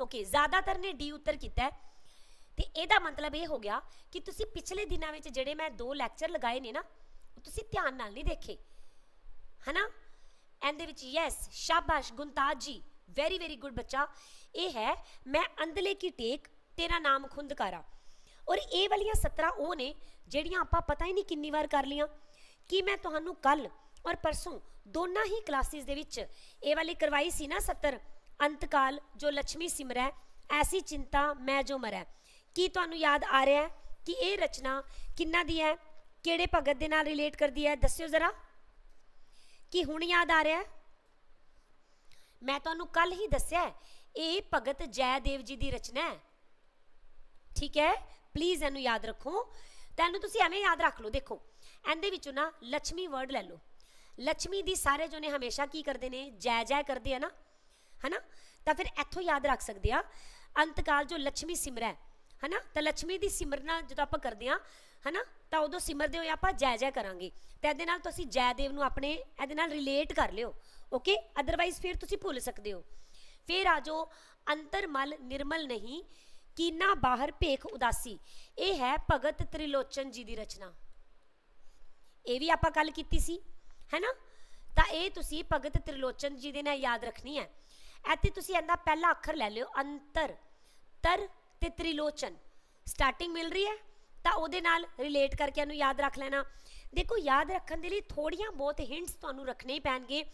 ਓਕੇ ਜ਼ਿਆਦਾਤਰ ਨੇ ਡੀ ਉੱਤਰ ਕੀਤਾ ਹੈ। ਤੇ ਇਹਦਾ ਮਤਲਬ ਇਹ ਹੋ ਗਿਆ ਕਿ ਤੁਸੀਂ ਪਿਛਲੇ ਦਿਨਾਂ ਵਿੱਚ ਜਿਹੜੇ ਮੈਂ ਦੋ ਲੈਕਚਰ ਲਗਾਏ ਨੇ ਨਾ ਉਹ ਤੁਸੀਂ ਧਿਆਨ ਨਾਲ ਨਹੀਂ ਦੇਖੇ। ਹਨਾ? ਇਹਦੇ ਵਿੱਚ ਯੈਸ ਸ਼ਾਬਾਸ਼ ਗੁੰਤਾਜ ਜੀ ਵੈਰੀ ਵੈਰੀ ਗੁੱਡ ਬੱਚਾ। ਇਹ ਹੈ, ਮੈਂ ਅੰਦਲੇ ਕੀ ਟੇਕ, ਤੇਰਾ ਨਾਮ ਖੁੰਦਕਾਰਾ। ਔਰ ਇਹ ਵਾਲੀਆਂ 17 ਉਹ ਨੇ ਜਿਹੜੀਆਂ ਆਪਾਂ ਪਤਾ ਹੀ ਨਹੀਂ ਕਿੰਨੀ ਵਾਰ ਕਰ ਲੀਆਂ ਕਿ ਮੈਂ ਤੁਹਾਨੂੰ ਕੱਲ ਔਰ ਪਰਸੋਂ ਦੋਨਾਂ ਹੀ ਕਲਾਸਿਸ ਦੇ ਵਿੱਚ ਇਹ ਵਾਲੀ ਕਰਵਾਈ ਸੀ ਨਾ 70 ਅੰਤਕਾਲ, ਜੋ ਲక్ష్ਮੀ ਸਿਮਰੈ, ਐਸੀ ਚਿੰਤਾ, ਮੈਂ ਜੋ ਮਰੈ। ਕੀ ਤੁਹਾਨੂੰ ਯਾਦ ਆ ਰਿਹਾ ਹੈ ਕਿ ਇਹ ਰਚਨਾ ਕਿੰਨਾ ਦੀ ਹੈ? ਕਿਹੜੇ ਭਗਤ ਦੇ ਨਾਲ ਰਿਲੇਟ ਕਰਦੀ ਹੈ? ਦੱਸਿਓ ਜ਼ਰਾ। ਕੀ ਹੁਣ ਯਾਦ ਆ ਰਿਹਾ ਹੈ? ਮੈਂ ਤੁਹਾਨੂੰ ਕੱਲ ਹੀ ਦੱਸਿਆ ਇਹ ਭਗਤ ਜੈਦੇਵ ਜੀ ਦੀ ਰਚਨਾ ਹੈ। ਠੀਕ ਹੈ? ਪਲੀਜ਼ ਇਹਨੂੰ ਯਾਦ ਰੱਖੋ। ਤੈਨੂੰ ਤੁਸੀਂ ਐਵੇਂ ਯਾਦ ਰੱਖ ਲਓ। ਦੇਖੋ ਇਹਦੇ ਵਿੱਚੋਂ ਨਾ ਲక్ష్ਮੀ ਵਰਡ ਲੈ ਲਓ। ਲక్ష్ਮੀ ਦੀ ਸਾਰੇ ਜੋ ਨੇ ਹਮੇਸ਼ਾ ਕੀ ਕਰਦੇ ਨੇ? ਜੈ ਜੈ ਕਰਦੇ ਆ ਨਾ? ਹਨਾ? ਤਾਂ ਫਿਰ ਇੱਥੋਂ ਯਾਦ ਰੱਖ ਸਕਦੇ ਆ। ਅੰਤਕਾਲ ਜੋ ਲక్ష్ਮੀ ਸਿਮਰੈ ਹਨਾ? ਤਾਂ ਲక్ష్ਮੀ ਦੀ ਸਿਮਰਨਾ ਜਦੋਂ ਆਪਾਂ ਕਰਦੇ ਆ, ਹਨਾ? ਤਾਂ ਉਦੋਂ ਸਿਮਰਦੇ ਹੋਏ ਆਪਾਂ ਜੈ ਜੈ ਕਰਾਂਗੇ। ਤੇ ਇਹਦੇ ਨਾਲ ਤੁਸੀਂ ਜੈ ਦੇਵ ਨੂੰ ਆਪਣੇ, ਇਹਦੇ ਨਾਲ ਰਿਲੇਟ ਕਰ ਲਿਓ। ਓਕੇ ਅਦਰਵਾਈਜ਼ ਫਿਰ ਤੁਸੀਂ ਭੁੱਲ ਸਕਦੇ ਹੋ। ਫਿਰ ਆ ਜਾਓ ਅੰਤਰ ਮਲ ਨਿਰਮਲ ਨਹੀਂ, ਕੀਨਾ ਬਾਹਰ ਭੇਖ ਉਦਾਸੀ। ਇਹ ਹੈ ਭਗਤ ਤ੍ਰਿਲੋਚਨ ਜੀ ਦੀ ਰਚਨਾ। ਇਹ ਵੀ ਆਪਾਂ ਗੱਲ ਕੀਤੀ ਸੀ, ਹੈਨਾ? ਤਾਂ ਇਹ ਤੁਸੀਂ ਭਗਤ ਤ੍ਰਿਲੋਚਨ ਜੀ ਦੇ ਨਾਲ ਯਾਦ ਰੱਖਣੀ ਹੈ। ਇੱਥੇ ਤੁਸੀਂ ਇਹਦਾ ਪਹਿਲਾ ਅੱਖਰ ਲੈ ਲਿਓ, ਅੰਤਰ। ਤਰ ਤੇ ਤ੍ਰਿਲੋਚਨ। ਸਟਾਰਟਿੰਗ ਮਿਲ ਰਹੀ ਹੈ, ਤਾਂ ਉਹਦੇ ਨਾਲ ਰਿਲੇਟ ਕਰਕੇ ਇਹਨੂੰ ਯਾਦ ਰੱਖ ਲੈਣਾ। ਦੇਖੋ, ਯਾਦ ਰੱਖਣ ਦੇ ਲਈ ਥੋੜੀਆਂ ਬਹੁਤ ਹਿੰਟਸ ਤੁਹਾਨੂੰ ਰੱਖਣੇ ਹੀ ਪੈਣਗੇ।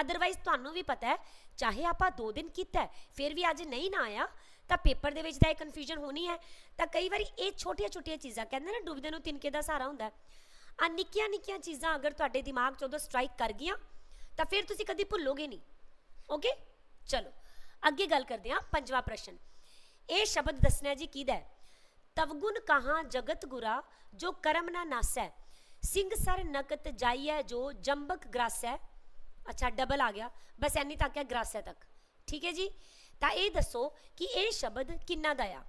ਅਦਰਵਾਈਜ਼ ਤੁਹਾਨੂੰ ਵੀ ਪਤਾ ਹੈ, ਚਾਹੇ ਆਪਾਂ 2 ਦਿਨ ਕੀਤਾ ਫਿਰ ਵੀ ਅੱਜ ਨਹੀਂ ਨਾ ਆਇਆ, ਤਾਂ ਪੇਪਰ ਦੇ ਵਿੱਚ ਤਾਂ ਇਹ ਕਨਫਿਊਜ਼ਨ ਹੋਣੀ ਹੈ। ਤਾਂ ਕਈ ਵਾਰੀ ਇਹ ਛੋਟੀਆਂ-ਛੋਟੀਆਂ ਚੀਜ਼ਾਂ, ਕਹਿੰਦੇ ਨਾ, ਡੁੱਬਦੇ ਨੂੰ ਤਿਨਕੇ ਦਾ ਸਹਾਰਾ ਹੁੰਦਾ ਆ ਨਿੱਕੀਆਂ ਨਿੱਕੀਆਂ ਚੀਜ਼ਾਂ ਅਗਰ ਤੁਹਾਡੇ ਦਿਮਾਗ 'ਚ ਉਦੋਂ ਸਟ੍ਰਾਈਕ ਕਰ ਗਈਆਂ, ਤਾਂ ਫਿਰ ਤੁਸੀਂ ਕਦੀ ਭੁੱਲੋਗੇ ਨਹੀਂ। ਓਕੇ ਚਲੋ, ਅੱਗੇ ਗੱਲ ਕਰਦੇ ਹਾਂ, ਪੰਜਵਾਂ ਪ੍ਰਸ਼ਨ। ਇਹ ਸ਼ਬਦ ਦੱਸਣਾ ਜੀ ਕਿਹਦਾ ਹੈ? ਤਵਗੁਣ ਕਹਾ ਜਗਤ ਗੁਰਾ, ਜੋ ਕਰਮ ਨਾ ਨਾਸੈ। ਸਿੰਘ ਸਰ ਨਕਤ ਜਾਈਐ ਜੋ ਜੰਬਕ ਗ੍ਰਾਸੈ। ਅੱਛਾ ਡਬਲ ਆ ਗਿਆ। ਬਸ ਐਨੀ ਤੱਕ ਹੈ, ਗ੍ਰਾਸੈ ਤੱਕ। ਠੀਕ ਹੈ ਜੀ? ਤਾਂ ਇਹ ਦੱਸੋ ਕਿ ਇਹ ਸ਼ਬਦ ਕਿੰਨਾ ਦਾ ਆ?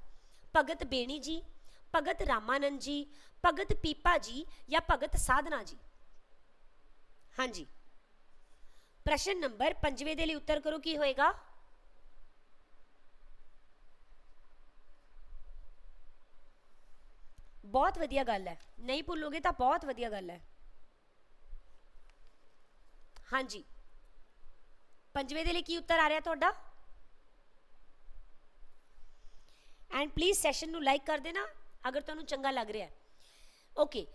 ਭਗਤ ਬੇਣੀ ਜੀ ਭਗਤ ਰਾਮਾਨੰਦ ਜੀ, ਭਗਤ ਪੀਪਾ ਜੀ ਜਾਂ ਭਗਤ ਸਾਧਨਾ ਜੀ? ਹਾਂਜੀ। ਪ੍ਰਸ਼ਨ ਨੰਬਰ ਪੰਜਵੇਂ ਦੇ ਲਈ ਉੱਤਰ ਕਰੋ, ਕੀ ਹੋਏਗਾ? ਬਹੁਤ ਵਧੀਆ ਗੱਲ ਹੈ। ਨਹੀਂ ਭੁੱਲੋਗੇ ਤਾਂ ਬਹੁਤ ਵਧੀਆ ਗੱਲ ਹੈ। ਹਾਂਜੀ। ਪੰਜਵੇਂ ਦੇ ਲਈ ਕੀ ਉੱਤਰ ਆ ਰਿਹਾ ਤੁਹਾਡਾ? ਐਂਡ ਪਲੀਜ਼ ਸੈਸ਼ਨ ਨੂੰ ਲਾਈਕ ਕਰ ਦੇਣਾ। ਅਗਰ ਤੁਹਾਨੂੰ ਚੰਗਾ ਲੱਗ ਰਿਹਾ ਹੈ। ਓਕੇ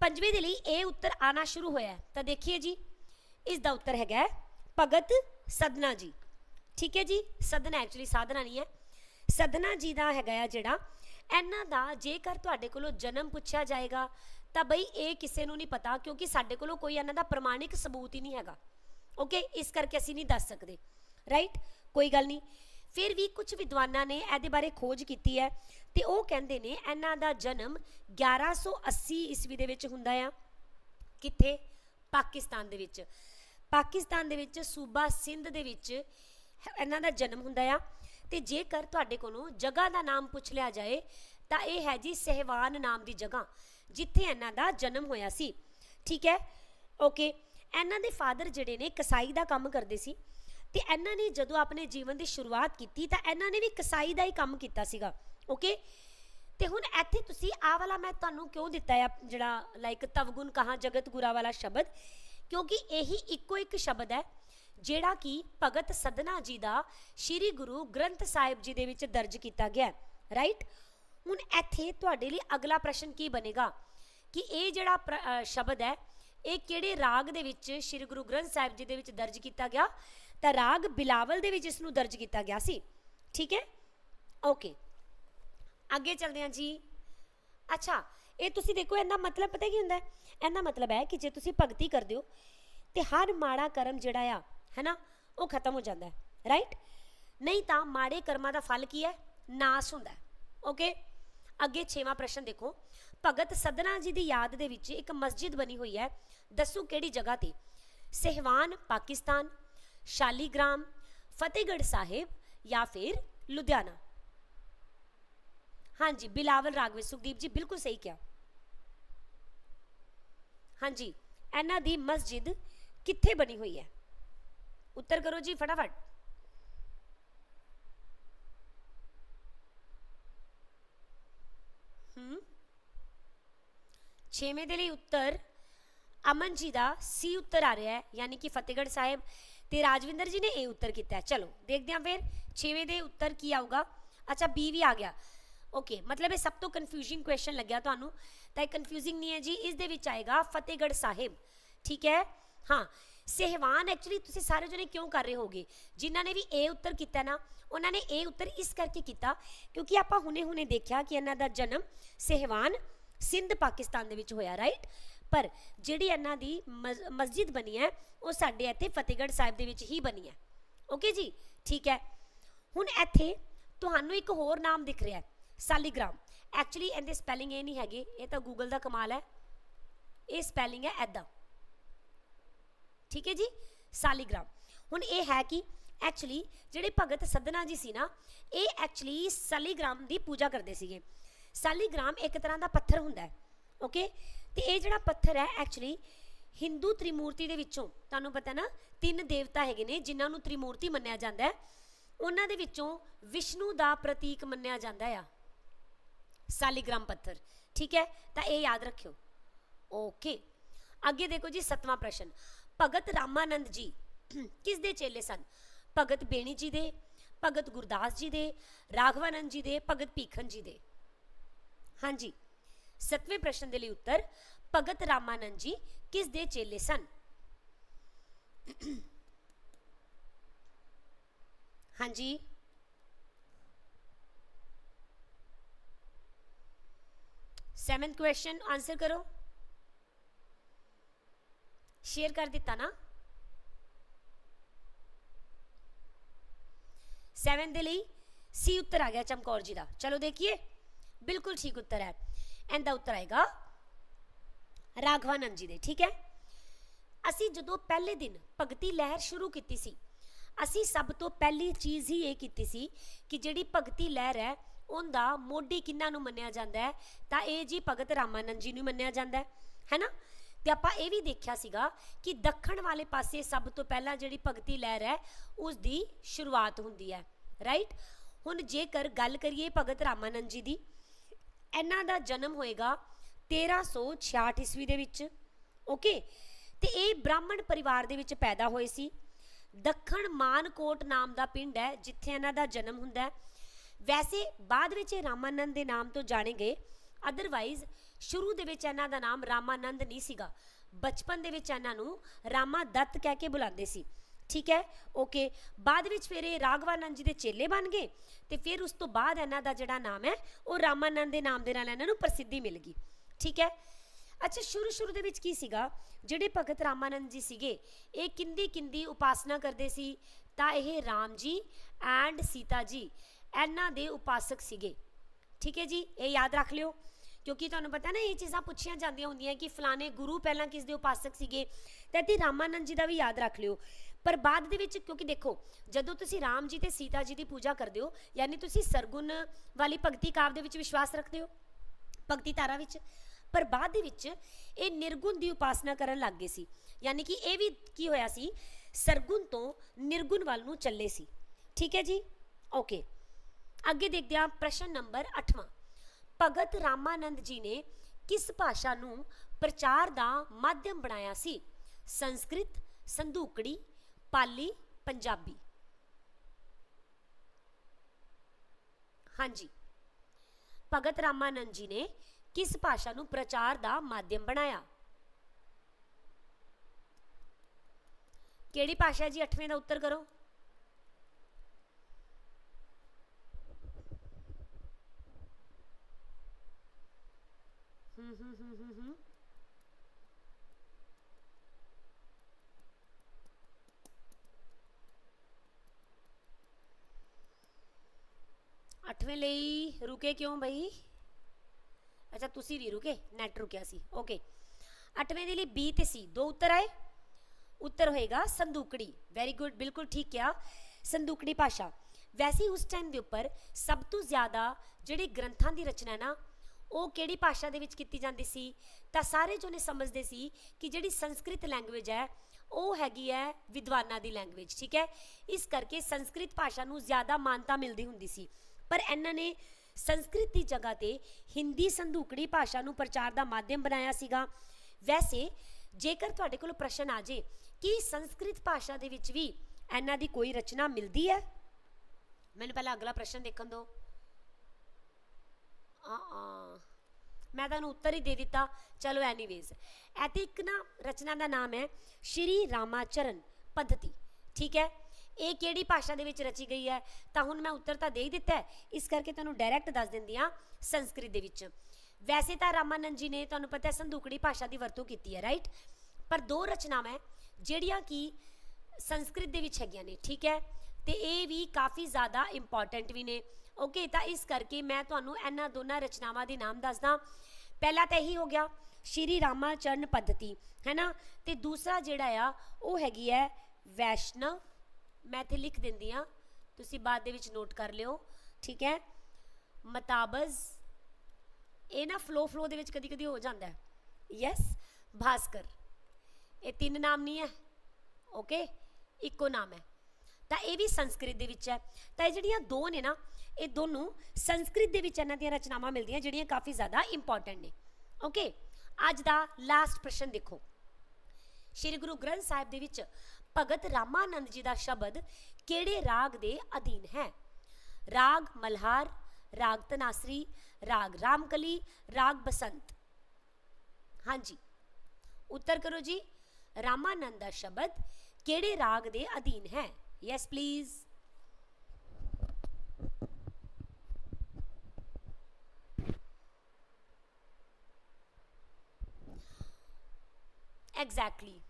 ਪੰਜਵੇਂ ਦੇ ਲਈ ਇਹ ਉੱਤਰ ਆਣਾ ਸ਼ੁਰੂ ਹੋਇਆ ਤਾਂ ਦੇਖੀਏ ਜੀ, ਇਸ ਦਾ ਉੱਤਰ ਹੈਗਾ ਭਗਤ ਸਦਨਾ ਜੀ। ਠੀਕ ਹੈ ਜੀ, ਸਦਨਾ ਐਕਚੁਅਲੀ ਸਾਧਨਾ ਨਹੀਂ ਹੈ। ਸਦਨਾ ਜੀ ਦਾ ਹੈਗਾ ਆ ਜਿਹੜਾ, ਇਹਨਾਂ ਦਾ ਜੇਕਰ ਤੁਹਾਡੇ ਕੋਲੋਂ ਜਨਮ ਪੁੱਛਿਆ ਜਾਏਗਾ, ਤਾਂ ਬਈ ਇਹ ਕਿਸੇ ਨੂੰ ਨਹੀਂ ਪਤਾ, ਕਿਉਂਕਿ ਸਾਡੇ ਕੋਲੋਂ ਕੋਈ ਇਹਨਾਂ ਦਾ ਪ੍ਰਮਾਣਿਕ ਸਬੂਤ ਹੀ ਨਹੀਂ ਹੈਗਾ। ਓਕੇ ਇਸ ਕਰਕੇ ਅਸੀਂ ਨਹੀਂ ਦੱਸ ਸਕਦੇ। ਰਾਈਟ ਕੋਈ ਗੱਲ ਨਹੀਂ। ਫਿਰ ਵੀ ਕੁਝ ਵਿਦਵਾਨਾਂ ਨੇ ਇਹਦੇ ਬਾਰੇ ਖੋਜ ਕੀਤੀ ਹੈ ਤੇ ਉਹ ਕਹਿੰਦੇ ਨੇ ਇਹਨਾਂ ਦਾ ਜਨਮ 1180 ਈਸਵੀ ਦੇ ਵਿੱਚ ਹੁੰਦਾ ਆ। ਕਿੱਥੇ? ਪਾਕਿਸਤਾਨ ਦੇ ਵਿੱਚ। ਪਾਕਿਸਤਾਨ ਦੇ ਵਿੱਚ ਸੂਬਾ ਸਿੰਧ ਦੇ ਵਿੱਚ ਇਹਨਾਂ ਦਾ ਜਨਮ ਹੁੰਦਾ ਆ। ਤੇ ਜੇਕਰ ਤੁਹਾਡੇ ਕੋਲੋਂ ਜਗ੍ਹਾ ਦਾ ਨਾਮ ਪੁੱਛ ਲਿਆ ਜਾਏ, ਤਾਂ ਇਹ ਹੈ ਜੀ ਸਹਿਵਾਨ ਨਾਮ ਦੀ ਜਗ੍ਹਾ, ਜਿੱਥੇ ਇਹਨਾਂ ਦਾ ਜਨਮ ਹੋਇਆ ਸੀ। ਠੀਕ ਹੈ? ਓਕੇ ਇਹਨਾਂ ਦੇ ਫਾਦਰ ਜਿਹੜੇ ਨੇ ਕਸਾਈ ਦਾ ਕੰਮ ਕਰਦੇ ਸੀ। ਤੇ ਇਹਨਾਂ ਨੇ ਜਦੋਂ ਆਪਣੇ ਜੀਵਨ ਦੀ ਸ਼ੁਰੂਆਤ ਕੀਤੀ ਤਾਂ ਇਹਨਾਂ ਨੇ ਵੀ ਕਸਾਈ ਦਾ ਹੀ ਕੰਮ ਕੀਤਾ ਸੀਗਾ ਓਕੇ ਤੇ ਹੁਣ ਇੱਥੇ ਤੁਸੀਂ ਆਹ ਵਾਲਾ ਮੈਂ ਤੁਹਾਨੂੰ ਕਿਉਂ ਦਿੱਤਾ ਹੈ ਜਿਹੜਾ ਲਾਈਕ ਤਵਗੁਣ ਕਹਾ ਜਗਤ ਗੁਰਾ ਵਾਲਾ ਸ਼ਬਦ? ਕਿਉਂਕਿ ਇਹੀ ਇੱਕੋ ਇੱਕ ਸ਼ਬਦ ਹੈ, ਜਿਹੜਾ ਕਿ ਭਗਤ ਸਦਨਾ ਜੀ ਦਾ ਸ੍ਰੀ ਗੁਰੂ ਗ੍ਰੰਥ ਸਾਹਿਬ ਜੀ ਦੇ ਵਿੱਚ ਦਰਜ ਕੀਤਾ ਗਿਆ ਹੈ ਰਾਈਟ ਹੁਣ ਇੱਥੇ ਤੁਹਾਡੇ ਲਈ ਅਗਲਾ ਪ੍ਰਸ਼ਨ ਕੀ ਬਣੇਗਾ ਕਿ ਇਹ ਜਿਹੜਾ ਪ੍ਰ- ਸ਼ਬਦ ਹੈ, ਇਹ ਕਿਹੜੇ ਰਾਗ ਦੇ ਵਿੱਚ ਸ੍ਰੀ ਗੁਰੂ ਗ੍ਰੰਥ ਸਾਹਿਬ ਜੀ ਦੇ ਵਿੱਚ ਦਰਜ ਕੀਤਾ ਗਿਆ? ਤਾਂ ਰਾਗ ਬਿਲਾਵਲ ਦੇ ਵਿੱਚ ਇਸ ਨੂੰ ਦਰਜ ਕੀਤਾ ਗਿਆ ਸੀ। ਠੀਕ ਹੈ? ਓਕੇ ਅੱਗੇ ਚੱਲਦੇ ਹਾਂ ਜੀ। ਅੱਛਾ, ਇਹ ਤੁਸੀਂ ਦੇਖੋ, ਇਹਦਾ ਮਤਲਬ ਪਤਾ ਕੀ ਹੁੰਦਾ ਹੈ? ਇਹਦਾ ਮਤਲਬ ਹੈ ਕਿ ਜੇ ਤੁਸੀਂ ਭਗਤੀ ਕਰਦੇ ਹੋ ਤੇ ਹਰ ਮਾੜਾ ਕਰਮ ਜਿਹੜਾ ਆ, ਹੈਨਾ, ਉਹ ਖਤਮ ਹੋ ਜਾਂਦਾ ਹੈ। ਰਾਈਟ ਨਹੀਂ ਤਾਂ ਮਾੜੇ ਕਰਮਾਂ ਦਾ ਫਲ ਕੀ ਹੈ? ਨਾਸ ਹੁੰਦਾ ਓਕੇ ਅੱਗੇ 6ਵਾਂ ਪ੍ਰਸ਼ਨ ਦੇਖੋ। ਭਗਤ ਸਦਨਾ ਜੀ ਦੀ ਯਾਦ ਦੇ ਵਿੱਚ ਇੱਕ ਮਸਜਿਦ ਬਣੀ ਹੋਈ ਹੈ। ਦੱਸੋ ਕਿਹੜੀ ਜਗ੍ਹਾ ਤੇ? ਸਹਿਵਾਨ, ਪਾਕਿਸਤਾਨ ਸ਼ਾਲੀਗ੍ਰਾਮ ਫਤਿਹਗੜ੍ਹ ਸਾਹਿਬ ਜਾਂ ਫਿਰ ਲੁਧਿਆਣਾ ਹਾਂਜੀ ਬਿਲਾਵਲ ਰਾਗ ਵਿੱਚ ਸੁਖਦੀਪ ਜੀ ਬਿਲਕੁਲ ਸਹੀ ਕਿਹਾ ਹਾਂਜੀ ਇਹਨਾਂ ਦੀ ਮਸਜਿਦ ਕਿੱਥੇ ਬਣੀ ਹੋਈ ਹੈ ਉੱਤਰ ਕਰੋ ਜੀ ਫਟਾਫਟ ਹੂੰ ਛੇਵੇਂ ਦੇ ਲਈ ਉੱਤਰ ਅਮਨ ਜੀ ਦਾ ਸੀ ਉੱਤਰ ਆ ਰਿਹਾ ਹੈ ਯਾਨੀ ਕਿ ਫਤਿਹਗੜ੍ਹ ਸਾਹਿਬ ਤੇ ਰਾਜਵਿੰਦਰ ਜੀ ਨੇ ਇਹ ਉੱਤਰ ਕੀਤਾ ਚਲੋ, ਦੇਖਦੇ ਹਾਂ ਫਿਰ ਛੇਵੇਂ ਦੇ ਉੱਤਰ ਕੀ ਆਊਗਾ। ਅੱਛਾ ਬੀ ਵੀ ਆ ਗਿਆ। ਓਕੇ ਮਤਲਬ ਇਹ ਸਭ ਤੋਂ ਕਨਫਿਊਜ਼ਿੰਗ ਕੁਐਸਚਨ ਲੱਗਿਆ ਤੁਹਾਨੂੰ। ਤਾਂ ਇਹ ਕਨਫਿਊਜ਼ਿੰਗ ਨਹੀਂ ਹੈ ਜੀ, ਇਸ ਦੇ ਵਿੱਚ ਆਏਗਾ ਫਤਿਹਗੜ੍ਹ ਸਾਹਿਬ। ਠੀਕ ਹੈ? ਹਾਂ, ਸਹਿਵਾਨ ਐਕਚੁਅਲੀ ਤੁਸੀਂ ਸਾਰੇ ਜਣੇ ਕਿਉਂ ਕਰ ਰਹੇ ਹੋਗੇ? ਜਿਨ੍ਹਾਂ ਨੇ ਵੀ ਇਹ ਉੱਤਰ ਕੀਤਾ ਨਾ, ਉਹਨਾਂ ਨੇ ਇਹ ਉੱਤਰ ਇਸ ਕਰਕੇ ਕੀਤਾ ਕਿਉਂਕਿ ਆਪਾਂ ਹੁਣੇ-ਹੁਣੇ ਦੇਖਿਆ ਕਿ ਇਹਨਾਂ ਦਾ ਜਨਮ ਸਹਿਵਾਨ ਸਿੰਧ ਪਾਕਿਸਤਾਨ ਦੇ ਵਿੱਚ ਹੋਇਆ ਰਾਈਟ ਪਰ ਜਿਹੜੀ ਇਹਨਾਂ ਦੀ ਮਸ- ਮਸਜਿਦ ਬਣੀ ਹੈ, ਉਹ ਸਾਡੇ ਇੱਥੇ ਫਤਿਹਗੜ੍ਹ ਸਾਹਿਬ ਦੇ ਵਿੱਚ ਹੀ ਬਣੀ ਹੈ। ਓਕੇ ਜੀ? ਠੀਕ ਹੈ। ਹੁਣ ਇੱਥੇ ਤੁਹਾਨੂੰ ਇੱਕ ਹੋਰ ਨਾਮ ਦਿਖ ਰਿਹਾ ਹੈ, ਸਾਲੀਗ੍ਰਾਮ। ਐਕਚੁਅਲੀ ਇਹਦੇ ਸਪੈਲਿੰਗ ਇਹ ਨਹੀਂ ਹੈਗੇ, ਇਹ ਤਾਂ ਗੂਗਲ ਦਾ ਕਮਾਲ ਹੈ। ਇਹ ਸਪੈਲਿੰਗ ਹੈ ਐਦਾਂ ਠੀਕ ਹੈ ਜੀ? ਸਾਲੀਗ੍ਰਾਮ। ਹੁਣ ਇਹ ਹੈ ਕਿ ਐਕਚੁਅਲੀ ਜਿਹੜੇ ਭਗਤ ਸਦਨਾ ਜੀ ਸੀ ਨਾ, ਇਹ ਐਕਚੁਅਲੀ ਸਾਲੀਗ੍ਰਾਮ ਦੀ ਪੂਜਾ ਕਰਦੇ ਸੀਗੇ। ਸਾਲੀਗ੍ਰਾਮ ਇੱਕ ਤਰ੍ਹਾਂ ਦਾ ਪੱਥਰ ਹੁੰਦਾ ਹੈ, ਓਕੇ? ਤੇ ਇਹ ਜਿਹੜਾ ਪੱਥਰ ਹੈ ਐਕਚੁਅਲੀ ਹਿੰਦੂ ਤ੍ਰਿਮੂਰਤੀ ਦੇ ਵਿੱਚੋਂ, ਤੁਹਾਨੂੰ ਪਤਾ ਨਾ, ਤਿੰਨ ਦੇਵਤਾ ਹੈਗੇ ਨੇ, ਜਿਨ੍ਹਾਂ ਨੂੰ ਤ੍ਰਿਮੂਰਤੀ ਮੰਨਿਆ ਜਾਂਦਾ ਹੈ। ਉਹਨਾਂ ਦੇ ਵਿੱਚੋਂ ਵਿਸ਼ਨੂੰ ਦਾ ਪ੍ਰਤੀਕ ਮੰਨਿਆ ਜਾਂਦਾ ਆ। ਸਾਲੀਗ੍ਰਾਮ ਪੱਥਰ, ਠੀਕ ਹੈ? ਤਾਂ ਇਹ ਯਾਦ ਰੱਖਿਓ। ਓਕੇ ਅੱਗੇ ਦੇਖੋ ਜੀ, ਸਤਵਾਂ ਪ੍ਰਸ਼ਨ। ਭਗਤ ਰਾਮਾਨੰਦ ਜੀ ਕਿਸ ਦੇ ਚੇਲੇ ਸਨ? ਭਗਤ ਬੇਣੀ ਜੀ ਦੇ, ਭਗਤ ਗੁਰਦਾਸ ਜੀ ਦੇ, ਰਾਘਵਾਨੰਦ ਜੀ ਦੇ, ਭਗਤ ਭੀਖਨ ਜੀ ਦੇ। ਹਾਂਜੀ। ਸਤਵੇਂ ਪ੍ਰਸ਼ਨ ਦੇ ਲਈ ਉੱਤਰ, ਭਗਤ ਰਾਮਾਨੰਦ ਜੀ ਕਿਸ ਦੇ ਚੇਲੇ ਸਨ? ਹਾਂਜੀ। ਸੈਵਨਥ ਕੁਐਸਚਨ ਆਨਸਰ ਕਰੋ। ਸ਼ੇਅਰ ਕਰ ਦਿੱਤਾ ਨਾ। 7 ਦੇ ਲਈ ਸੀ ਉੱਤਰ ਆ ਗਿਆ ਚਮਕੌਰ ਜੀ ਦਾ। ਚਲੋ ਦੇਖੀਏ। ਬਿਲਕੁਲ ਠੀਕ ਉੱਤਰ ਹੈ। ਇਹਦਾ ਉੱਤਰ ਆਏਗਾ ਰਾਘਵਾਨੰਦ ਜੀ ਦੇ, ਠੀਕ ਹੈ? ਅਸੀਂ ਜਦੋਂ ਪਹਿਲੇ ਦਿਨ ਭਗਤੀ ਲਹਿਰ ਸ਼ੁਰੂ ਕੀਤੀ ਸੀ, ਅਸੀਂ ਸਭ ਤੋਂ ਪਹਿਲੀ ਚੀਜ਼ ਹੀ ਇਹ ਕੀਤੀ ਸੀ ਕਿ ਜਿਹੜੀ ਭਗਤੀ ਲਹਿਰ ਹੈ, ਉਹਦਾ ਮੋਢੀ ਕਿੰਨਾ ਨੂੰ ਮੰਨਿਆ ਜਾਂਦਾ ਹੈ? ਤਾਂ ਇਹ ਜੀ ਭਗਤ ਰਾਮਾਨੰਦ ਜੀ ਨੂੰ ਮੰਨਿਆ ਜਾਂਦਾ ਹੈ, ਹੈਨਾ? ਤੇ ਆਪਾਂ ਇਹ ਵੀ ਦੇਖਿਆ ਸੀਗਾ ਕਿ ਦੱਖਣ ਵਾਲੇ ਪਾਸੇ ਸਭ ਤੋਂ ਪਹਿਲਾਂ ਜਿਹੜੀ ਭਗਤੀ ਲਹਿਰ ਹੈ ਉਸ ਦੀ ਸ਼ੁਰੂਆਤ ਹੁੰਦੀ ਹੈ ਰਾਈਟ ਹੁਣ ਜੇਕਰ ਗੱਲ ਕਰੀਏ ਭਗਤ ਰਾਮਾਨੰਦ ਜੀ ਦੀ ਇਹਨਾਂ ਦਾ ਜਨਮ ਹੋਏਗਾ 1366 ਈਸਵੀ ਦੇ ਵਿੱਚ ਓਕੇ ਤੇ ਇਹ ਬ੍ਰਾਹਮਣ ਪਰਿਵਾਰ ਦੇ ਵਿੱਚ ਪੈਦਾ ਹੋਏ ਸੀ। ਦੱਖਣ ਮਾਨਕੋਟ ਨਾਮ ਦਾ ਪਿੰਡ ਹੈ, ਜਿੱਥੇ ਇਹਨਾਂ ਦਾ ਜਨਮ ਹੁੰਦਾ ਹੈ। ਵੈਸੇ ਬਾਅਦ ਵਿੱਚ ਇਹ ਰਾਮਾਨੰਦ ਦੇ ਨਾਮ ਤੋਂ ਜਾਣੇ ਗਏ। ਅਦਰਵਾਈਜ਼ ਸ਼ੁਰੂ ਦੇ ਵਿੱਚ ਇਹਨਾਂ ਦਾ ਨਾਮ ਰਾਮਾਨੰਦ ਨਹੀਂ ਸੀਗਾ। ਬਚਪਨ ਦੇ ਵਿੱਚ ਇਹਨਾਂ ਨੂੰ ਰਾਮਾ ਦੱਤ ਕਹਿ ਕੇ ਬੁਲਾਉਂਦੇ ਸੀ। ਠੀਕ ਹੈ? ਓਕੇ ਬਾਅਦ ਵਿੱਚ ਫਿਰ ਇਹ ਰਾਘਵਾਨੰਦ ਜੀ ਦੇ ਚੇਲੇ ਬਣ ਗਏ ਤੇ ਫਿਰ ਉਸ ਤੋਂ ਬਾਅਦ ਇਹਨਾਂ ਦਾ ਜਿਹੜਾ ਨਾਮ ਹੈ, ਉਹ ਰਾਮਾਨੰਦ ਦੇ ਨਾਮ ਦੇ ਨਾਲ ਇਹਨਾਂ ਨੂੰ ਪ੍ਰਸਿੱਧੀ ਮਿਲ ਗਈ। ਠੀਕ ਹੈ? ਅੱਛਾ, ਸ਼ੁਰੂ ਸ਼ੁਰੂ ਦੇ ਵਿੱਚ ਕੀ ਸੀਗਾ? ਜਿਹੜੇ ਭਗਤ ਰਾਮਾਨੰਦ ਜੀ ਸੀਗੇ, ਇਹ ਕਿੰਦੀ ਕਿੰਦੀ ਉਪਾਸਨਾ ਕਰਦੇ ਸੀ? ਤਾਂ ਇਹ ਰਾਮ ਜੀ ਐਂਡ ਸੀਤਾ ਜੀ, ਇਹਨਾਂ ਦੇ ਉਪਾਸਕ ਸੀਗੇ। ਠੀਕ ਹੈ ਜੀ? ਇਹ ਯਾਦ ਰੱਖ ਲਿਓ। ਕਿਉਂਕਿ ਤੁਹਾਨੂੰ ਪਤਾ ਨਾ, ਇਹ ਚੀਜ਼ਾਂ ਪੁੱਛੀਆਂ ਜਾਂਦੀਆਂ ਹੁੰਦੀਆਂ ਕਿ ਫਲਾਣੇ ਗੁਰੂ ਪਹਿਲਾਂ ਕਿਸ ਦੇ ਉਪਾਸਕ ਸੀਗੇ? ਤੇ ਇੱਥੇ ਰਾਮਾਨੰਦ ਜੀ ਦਾ ਵੀ ਯਾਦ ਰੱਖ ਲਿਓ। ਪਰ ਬਾਅਦ ਦੇ ਵਿੱਚ ਕਿਉਂਕਿ ਦੇਖੋ, ਜਦੋਂ ਤੁਸੀਂ ਰਾਮ ਜੀ ਤੇ ਸੀਤਾ ਜੀ ਦੀ ਪੂਜਾ ਕਰਦੇ ਹੋ, ਯਾਨੀ ਤੁਸੀਂ ਸਰਗੁਣ ਵਾਲੀ ਭਗਤੀ ਕਾਵ ਦੇ ਵਿੱਚ ਵਿਸ਼ਵਾਸ ਰੱਖਦੇ ਹੋ, ਭਗਤੀ ਤਾਰਾ ਵਿੱਚ, ਪਰ ਬਾਅਦ ਦੇ ਵਿੱਚ ਇਹ ਨਿਰਗੁਣ ਦੀ ਉਪਾਸਨਾ ਕਰਨ ਲੱਗ ਗਏ ਸੀ। ਯਾਨੀ ਕਿ ਇਹ ਵੀ ਕੀ ਹੋਇਆ ਸੀ, ਸਰਗੁਣ ਤੋਂ ਨਿਰਗੁਣ ਵੱਲ ਨੂੰ ਚੱਲੇ ਸੀ। ਠੀਕ ਹੈ ਜੀ? ਓਕੇ ਅੱਗੇ ਦੇਖਦੇ ਹਾਂ ਪ੍ਰਸ਼ਨ ਨੰਬਰ 8ਵਾਂ ਭਗਤ ਰਾਮਾਨੰਦ ਜੀ ਨੇ ਕਿਸ ਭਾਸ਼ਾ ਨੂੰ ਪ੍ਰਚਾਰ ਦਾ ਮਾਧਿਅਮ ਬਣਾਇਆ ਸੀ? ਸੰਸਕ੍ਰਿਤ, ਸੰਧੂਕੜੀ ਪਾਲੀ ਪੰਜਾਬੀ। ਹਾਂਜੀ। ਭਗਤ ਰਾਮਾਨੰਦ ਜੀ ਨੇ ਕਿਸ ਭਾਸ਼ਾ ਨੂੰ ਪ੍ਰਚਾਰ ਦਾ ਮਾਧਿਅਮ ਬਣਾਇਆ? ਕਿਹੜੀ ਭਾਸ਼ਾ ਜੀ? 8ਵੇਂ ਦਾ ਉੱਤਰ ਕਰੋ ਹੂੰ ਹੂੰ ਹੂੰ ਹੂੰ ਹੂੰ ਅੱਠਵੇਂ ਲਈ ਰੁਕੇ ਕਿਉਂ ਬਈ ਅੱਛਾ ਤੁਸੀਂ ਨਹੀਂ ਰੁਕੇ ਨੈਟ ਰੁਕਿਆ ਸੀ ਓਕੇ ਅੱਠਵੇਂ ਦੇ ਲਈ ਬੀ ਤੇ ਸੀ ਦੋ ਉੱਤਰ ਆਏ ਉੱਤਰ ਹੋਏਗਾ ਸੰਦੂਕੜੀ ਵੈਰੀ ਗੁੱਡ ਬਿਲਕੁਲ ਠੀਕ ਕਿਹਾ ਸੰਦੂਕੜੀ ਭਾਸ਼ਾ ਵੈਸੇ ਉਸ ਟਾਈਮ ਦੇ ਉੱਪਰ ਸਭ ਤੋਂ ਜ਼ਿਆਦਾ ਜਿਹੜੀ ਗ੍ਰੰਥਾਂ ਦੀ ਰਚਨਾ ਨਾ ਉਹ ਕਿਹੜੀ ਭਾਸ਼ਾ ਦੇ ਵਿੱਚ ਕੀਤੀ ਜਾਂਦੀ ਸੀ ਤਾਂ ਸਾਰੇ ਜੋ ਨੇ ਸਮਝਦੇ ਸੀ ਕਿ ਜਿਹੜੀ ਸੰਸਕ੍ਰਿਤ ਲੈਂਗੁਏਜ ਹੈ ਉਹ ਹੈਗੀ ਹੈ ਵਿਦਵਾਨਾਂ ਦੀ ਲੈਂਗੁਏਜ ਠੀਕ ਹੈ ਇਸ ਕਰਕੇ ਸੰਸਕ੍ਰਿਤ ਭਾਸ਼ਾ ਨੂੰ ਜ਼ਿਆਦਾ ਮਾਨਤਾ ਮਿਲਦੀ ਹੁੰਦੀ ਸੀ ਪਰ ਇਹਨਾਂ ਨੇ ਸੰਸਕ੍ਰਿਤ ਦੀ ਜਗ੍ਹਾ ਤੇ ਹਿੰਦੀ ਸੰਧੂਕੜੀ ਭਾਸ਼ਾ ਨੂੰ ਪ੍ਰਚਾਰ ਦਾ ਮਾਧਿਅਮ ਬਣਾਇਆ ਸੀਗਾ। ਵੈਸੇ, ਜੇਕਰ ਤੁਹਾਡੇ ਕੋਲ ਪ੍ਰਸ਼ਨ ਆ ਜੇ, ਕਿ ਸੰਸਕ੍ਰਿਤ ਭਾਸ਼ਾ ਦੇ ਵਿੱਚ ਵੀ ਇਹਨਾਂ ਦੀ ਕੋਈ ਰਚਨਾ ਮਿਲਦੀ ਹੈ? ਮੈਨੂੰ ਪਹਿਲਾਂ ਅਗਲਾ ਪ੍ਰਸ਼ਨ ਦੇਖਣ ਦਿਓ। ਆ ਆ ਮੈਂ ਤੁਹਾਨੂੰ ਉੱਤਰ ਹੀ ਦੇ ਦਿੱਤਾ। ਚਲੋ ਐਨੀਵੇਜ਼ ਐਤੇ ਇੱਕ ਨਾ ਰਚਨਾ ਦਾ ਨਾਮ ਹੈ ਸ਼੍ਰੀ ਰਾਮਾਚਰਨ ਪद्धਤੀ ਠੀਕ ਹੈ? ਇਹ ਕਿਹੜੀ ਭਾਸ਼ਾ ਦੇ ਵਿੱਚ ਰਚੀ ਗਈ ਹੈ? ਤਾਂ ਹੁਣ ਮੈਂ ਉੱਤਰ ਤਾਂ ਦੇ ਹੀ ਦਿੱਤਾ ਇਸ ਕਰਕੇ ਤੁਹਾਨੂੰ ਡਾਇਰੈਕਟ ਦੱਸ ਦਿੰਦੀ ਆ ਸੰਸਕ੍ਰਿਤ ਦੇ ਵਿੱਚ। ਵੈਸੇ ਤਾਂ ਰਾਮਾਨੰਦ ਜੀ ਨੇ ਤੁਹਾਨੂੰ ਪਤਾ ਹੈ ਸੰਦੂਕੜੀ ਭਾਸ਼ਾ ਦੀ ਵਰਤੋਂ ਕੀਤੀ ਹੈ ਰਾਈਟ ਪਰ ਦੋ ਰਚਨਾਵਾਂ ਜਿਹੜੀਆਂ ਕਿ ਸੰਸਕ੍ਰਿਤ ਦੇ ਵਿੱਚ ਹੈਗੀਆਂ ਨੇ, ਠੀਕ ਹੈ? ਤੇ ਇਹ ਵੀ ਕਾਫੀ ਜ਼ਿਆਦਾ ਇੰਪੋਰਟੈਂਟ ਵੀ ਨੇ। ਓਕੇ ਤਾਂ ਇਸ ਕਰਕੇ ਮੈਂ ਤੁਹਾਨੂੰ ਇਹਨਾਂ ਦੋਨਾਂ ਰਚਨਾਵਾਂ ਦੇ ਨਾਮ ਦੱਸਦਾ ਪਹਿਲਾ ਤਾਂ ਇਹੀ ਹੋ ਗਿਆ, ਸ਼੍ਰੀ ਰਾਮਾਚਰਨ ਪੱਧਤੀ, ਹੈ ਨਾ? ਤੇ ਦੂਸਰਾ ਜਿਹੜਾ ਆ, ਉਹ ਹੈਗੀ ਹੈ ਵੈਸ਼ਨਵ ਮੈਂ ਇੱਥੇ ਲਿਖ ਦਿੰਦੀ ਆ ਤੁਸੀਂ ਬਾਅਦ ਦੇ ਵਿੱਚ ਨੋਟ ਕਰ ਲਿਓ। ਠੀਕ ਹੈ? ਮਤਾਬਜ਼, ਇਹ ਨਾ ਫਲੋ ਫਲੋ ਦੇ ਵਿੱਚ ਕਦੀ ਕਦੀ ਹੋ ਜਾਂਦਾ ਹੈ। ਯੈਸ ਭਾਸਕਰ। ਇਹ ਤਿੰਨ ਨਾਮ ਨਹੀਂ ਹੈ। ਓਕੇ ਇੱਕੋ ਨਾਮ ਹੈ। ਤਾਂ ਇਹ ਵੀ ਸੰਸਕ੍ਰਿਤ ਦੇ ਵਿੱਚ ਹੈ। ਤਾਂ ਇਹ ਜਿਹੜੀਆਂ ਦੋ ਨੇ ਨਾ, ਇਹ ਦੋਨੋਂ ਸੰਸਕ੍ਰਿਤ ਦੇ ਵਿੱਚ ਇਹਨਾਂ ਦੀਆਂ ਰਚਨਾਵਾਂ ਮਿਲਦੀਆਂ, ਜਿਹੜੀਆਂ ਕਾਫੀ ਜ਼ਿਆਦਾ ਇੰਪੋਰਟੈਂਟ ਨੇ। ਓਕੇ ਅੱਜ ਦਾ ਲਾਸਟ ਪ੍ਰਸ਼ਨ ਦੇਖੋ। ਸ਼੍ਰੀ ਗੁਰੂ ਗ੍ਰੰਥ ਸਾਹਿਬ ਦੇ ਵਿੱਚ ਭਗਤ ਰਾਮਾਨੰਦ ਜੀ ਦਾ ਸ਼ਬਦ ਕਿਹੜੇ ਰਾਗ ਦੇ ਅਧੀਨ ਹੈ? ਰਾਗ ਮਲਹਾਰ, ਰਾਗ ਤਨਾਸਰੀ, ਰਾਗ ਰਾਮਕਲੀ, ਰਾਗ ਬਸੰਤ। ਹਾਂਜੀ। ਉੱਤਰ ਕਰੋ ਜੀ। ਰਾਮਾਨੰਦ ਦਾ ਸ਼ਬਦ ਕਿਹੜੇ ਰਾਗ ਦੇ ਅਧੀਨ ਹੈ? ਯੈਸ ਪਲੀਜ਼ ਐਗਜ਼ੈਕਟਲੀ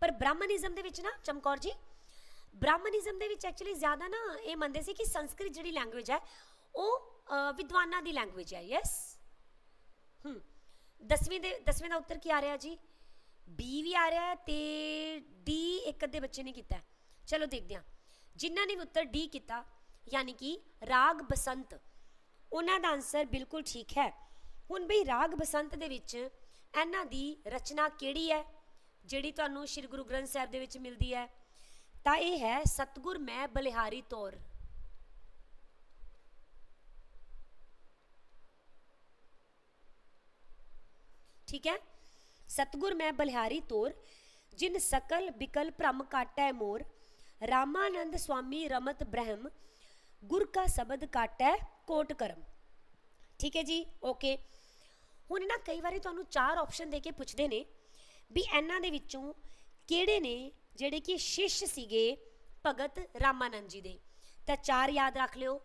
ਪਰ ਬ੍ਰਾਹਮਣਿਜ਼ਮ ਦੇ ਵਿੱਚ ਨਾ ਚਮਕੌਰ ਜੀ ਬ੍ਰਾਹਮਣਿਜ਼ਮ ਦੇ ਵਿੱਚ ਐਕਚੁਅਲੀ ਜ਼ਿਆਦਾ ਨਾ ਇਹ ਮੰਨਦੇ ਸੀ ਕਿ ਸੰਸਕ੍ਰਿਤ ਜਿਹੜੀ ਲੈਂਗੁਏਜ ਹੈ, ਉਹ ਵਿਦਵਾਨਾਂ ਦੀ ਲੈਂਗੁਏਜ ਹੈ ਯੈਸ ਹੂੰ। ਦਸਵੀਂ ਦੇ, ਦਸਵੇਂ ਦਾ ਉੱਤਰ ਕੀ ਆ ਰਿਹਾ ਜੀ? ਬੀ ਵੀ ਆ ਰਿਹਾ ਹੈ ਤੇ ਡੀ ਇੱਕ ਅੱਧੇ ਬੱਚੇ ਨੇ ਕੀਤਾ ਚਲੋ ਦੇਖਦੇ ਹਾਂ। ਜਿਨ੍ਹਾਂ ਨੇ ਵੀ ਉੱਤਰ ਡੀ ਕੀਤਾ, ਯਾਨੀ ਕਿ ਰਾਗ ਬਸੰਤ, ਉਹਨਾਂ ਦਾ ਆਨਸਰ ਬਿਲਕੁਲ ਠੀਕ ਹੈ। ਹੁਣ ਬਈ ਰਾਗ ਬਸੰਤ ਦੇ ਵਿੱਚ ਇਹਨਾਂ ਦੀ ਰਚਨਾ ਕਿਹੜੀ ਹੈ? ਜਿਹੜੀ ਤੁਹਾਨੂੰ ਸ੍ਰੀ ਗੁਰੂ ਗ੍ਰੰਥ ਸਾਹਿਬ ਦੇ ਵਿੱਚ ਮਿਲਦੀ ਹੈ, ਤਾਂ ਇਹ ਹੈ ਸਤਗੁਰ ਮੈਂ ਬਲਿਹਾਰੀ ਤੌਰ। ਠੀਕ ਹੈ? ਸਤਗੁਰ ਮੈਂ ਬਲਿਹਾਰੀ ਤੌਰ, ਜਿਨ ਸਕਲ ਬਿਕਲ ਭ੍ਰਮ ਕਾਟੈ ਮੋਰ, ਰਾਮਾਨੰਦ ਸੁਆਮੀ ਰਮਤ ਬ੍ਰਹਮ, ਗੁਰ ਕਾ ਸ਼ਬਦ ਕਾਟੈ ਕੋਟ ਕਰਮ। ਠੀਕ ਹੈ ਜੀ? ਓਕੇ। ਹੁਣ ਨਾ ਕਈ ਵਾਰੀ ਤੁਹਾਨੂੰ ਚਾਰ ਆਪਸ਼ਨ ਦੇ ਕੇ ਪੁੱਛਦੇ ਨੇ ਵੀ ਇਹਨਾਂ ਦੇ ਵਿੱਚੋਂ ਕਿਹੜੇ ਨੇ ਜਿਹੜੇ ਕਿ ਸ਼ਿਸ਼ ਸੀਗੇ ਭਗਤ ਰਾਮਾਨੰਦ ਜੀ ਦੇ? ਤਾਂ ਚਾਰ ਯਾਦ ਰੱਖ ਲਿਓ।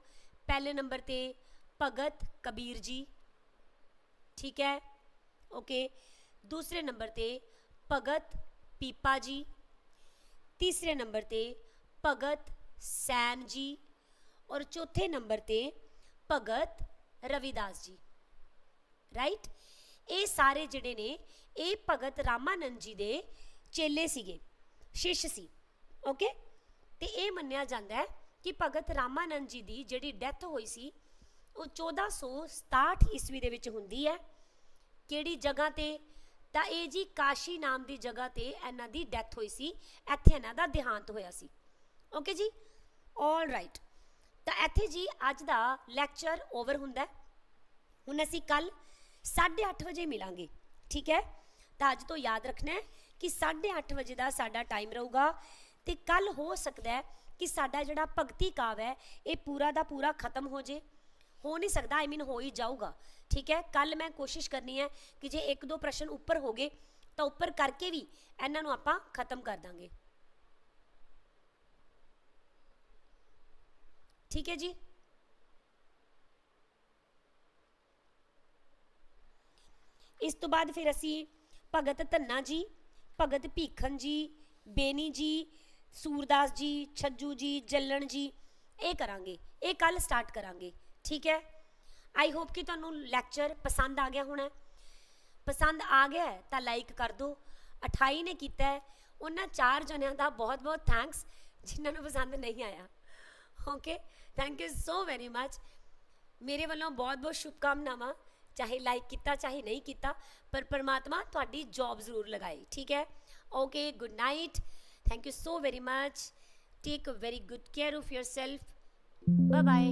ਪਹਿਲੇ ਨੰਬਰ ਤੇ ਭਗਤ ਕਬੀਰ ਜੀ। ਠੀਕ ਹੈ? ਓਕੇ। ਦੂਸਰੇ ਨੰਬਰ ਤੇ ਭਗਤ ਪੀਪਾ ਜੀ। ਤੀਸਰੇ ਨੰਬਰ ਤੇ ਭਗਤ ਸੈਮ ਜੀ। ਔਰ ਚੌਥੇ ਨੰਬਰ ਤੇ ਭਗਤ ਰਵਿਦਾਸ ਜੀ। ਰਾਈਟ ਇਹ ਸਾਰੇ ਜਿਹੜੇ ਨੇ, ਇਹ ਭਗਤ ਰਾਮਾਨੰਦ ਜੀ ਦੇ ਚੇਲੇ ਸੀਗੇ, ਸ਼ਿਸ਼ ਸੀ ਓਕੇ ਤੇ ਇਹ ਮੰਨਿਆ ਜਾਂਦਾ ਹੈ ਕਿ ਭਗਤ ਰਾਮਾਨੰਦ ਜੀ ਦੀ ਜਿਹੜੀ ਡੈਥ ਹੋਈ ਸੀ, ਉਹ 1467 ਈਸਵੀ ਦੇ ਵਿੱਚ ਹੁੰਦੀ ਹੈ। ਕਿਹੜੀ ਜਗ੍ਹਾ ਤੇ? ਤਾਂ ਇਹ ਜੀ ਕਾਸ਼ੀ ਨਾਮ ਦੀ ਜਗ੍ਹਾ ਤੇ ਇਹਨਾਂ ਦੀ ਡੈਥ ਹੋਈ ਸੀ। ਇੱਥੇ ਇਹਨਾਂ ਦਾ ਦੇਹਾਂਤ ਹੋਇਆ ਸੀ। ਓਕੇ ਜੀ? ਆਲ ਰਾਈਟ ਤਾਂ ਇੱਥੇ ਜੀ ਅੱਜ ਦਾ ਲੈਕਚਰ ਓਵਰ ਹੁੰਦਾ ਹੁਣ ਅਸੀਂ ਕੱਲ 8:30 ਵਜੇ ਮਿਲਾਂਗੇ, ਠੀਕ ਹੈ? ਤਾਂ ਅੱਜ ਤੋਂ ਯਾਦ ਰੱਖਣਾ ਹੈ ਕਿ 8:30 ਵਜੇ ਦਾ ਸਾਡਾ ਟਾਈਮ ਰਹੂਗਾ ਤੇ ਕੱਲ ਹੋ ਸਕਦਾ ਹੈ ਕਿ ਸਾਡਾ ਜਿਹੜਾ ਭਗਤੀ ਕਾਵ ਹੈ, ਇਹ ਪੂਰਾ ਦਾ ਪੂਰਾ ਖਤਮ ਹੋ ਜੇ। ਹੋ ਨਹੀਂ ਸਕਦਾ ਆਈ ਮੀਨ ਹੋ ਹੀ ਜਾਊਗਾ, ਠੀਕ ਹੈ? ਕੱਲ ਮੈਂ ਕੋਸ਼ਿਸ਼ ਕਰਨੀ ਹੈ ਕਿ ਜੇ ਇੱਕ ਦੋ ਪ੍ਰਸ਼ਨ ਉੱਪਰ ਹੋ ਗਏ, ਤਾਂ ਉੱਪਰ ਕਰਕੇ ਵੀ ਇਹਨਾਂ ਨੂੰ ਆਪਾਂ ਖਤਮ ਕਰ ਦਾਂਗੇ। ਠੀਕ ਹੈ ਜੀ ਇਸ ਤੋਂ ਬਾਅਦ ਫਿਰ ਅਸੀਂ ਭਗਤ ਧੰਨਾ ਜੀ, ਭਗਤ ਭੀਖਨ ਜੀ, ਬੇਨੀ ਜੀ, ਸੂਰਦਾਸ ਜੀ, ਛੱਜੂ ਜੀ, ਜੱਲਣ ਜੀ, ਇਹ ਕਰਾਂਗੇ, ਇਹ ਕੱਲ ਸਟਾਰਟ ਕਰਾਂਗੇ, ਠੀਕ ਹੈ? ਆਈ ਹੋਪ ਕਿ ਤੁਹਾਨੂੰ ਲੈਕਚਰ ਪਸੰਦ ਆ ਗਿਆ ਹੋਣਾ ਪਸੰਦ ਆ ਗਿਆ ਤਾਂ ਲਾਈਕ ਕਰ ਦਿਓ। 28 ਨੇ ਕੀਤਾ ਉਹਨਾਂ ਚਾਰ ਜਣਿਆਂ ਦਾ ਬਹੁਤ ਬਹੁਤ ਥੈਂਕਸ ਜਿਨ੍ਹਾਂ ਨੂੰ ਪਸੰਦ ਨਹੀਂ ਆਇਆ। Okay thank you so very much ਮੇਰੇ ਵੱਲੋਂ ਬਹੁਤ ਬਹੁਤ ਸ਼ੁਭਕਾਮਨਾਵਾਂ। ਚਾਹੇ ਲਾਈਕ ਕੀਤਾ ਚਾਹੇ ਨਹੀਂ ਕੀਤਾ ਪਰ ਪਰਮਾਤਮਾ ਤੁਹਾਡੀ ਜੌਬ ਜ਼ਰੂਰ ਲਗਾਏ ਠੀਕ ਹੈ okay good night thank you so very much take a very good care of yourself. Bye bye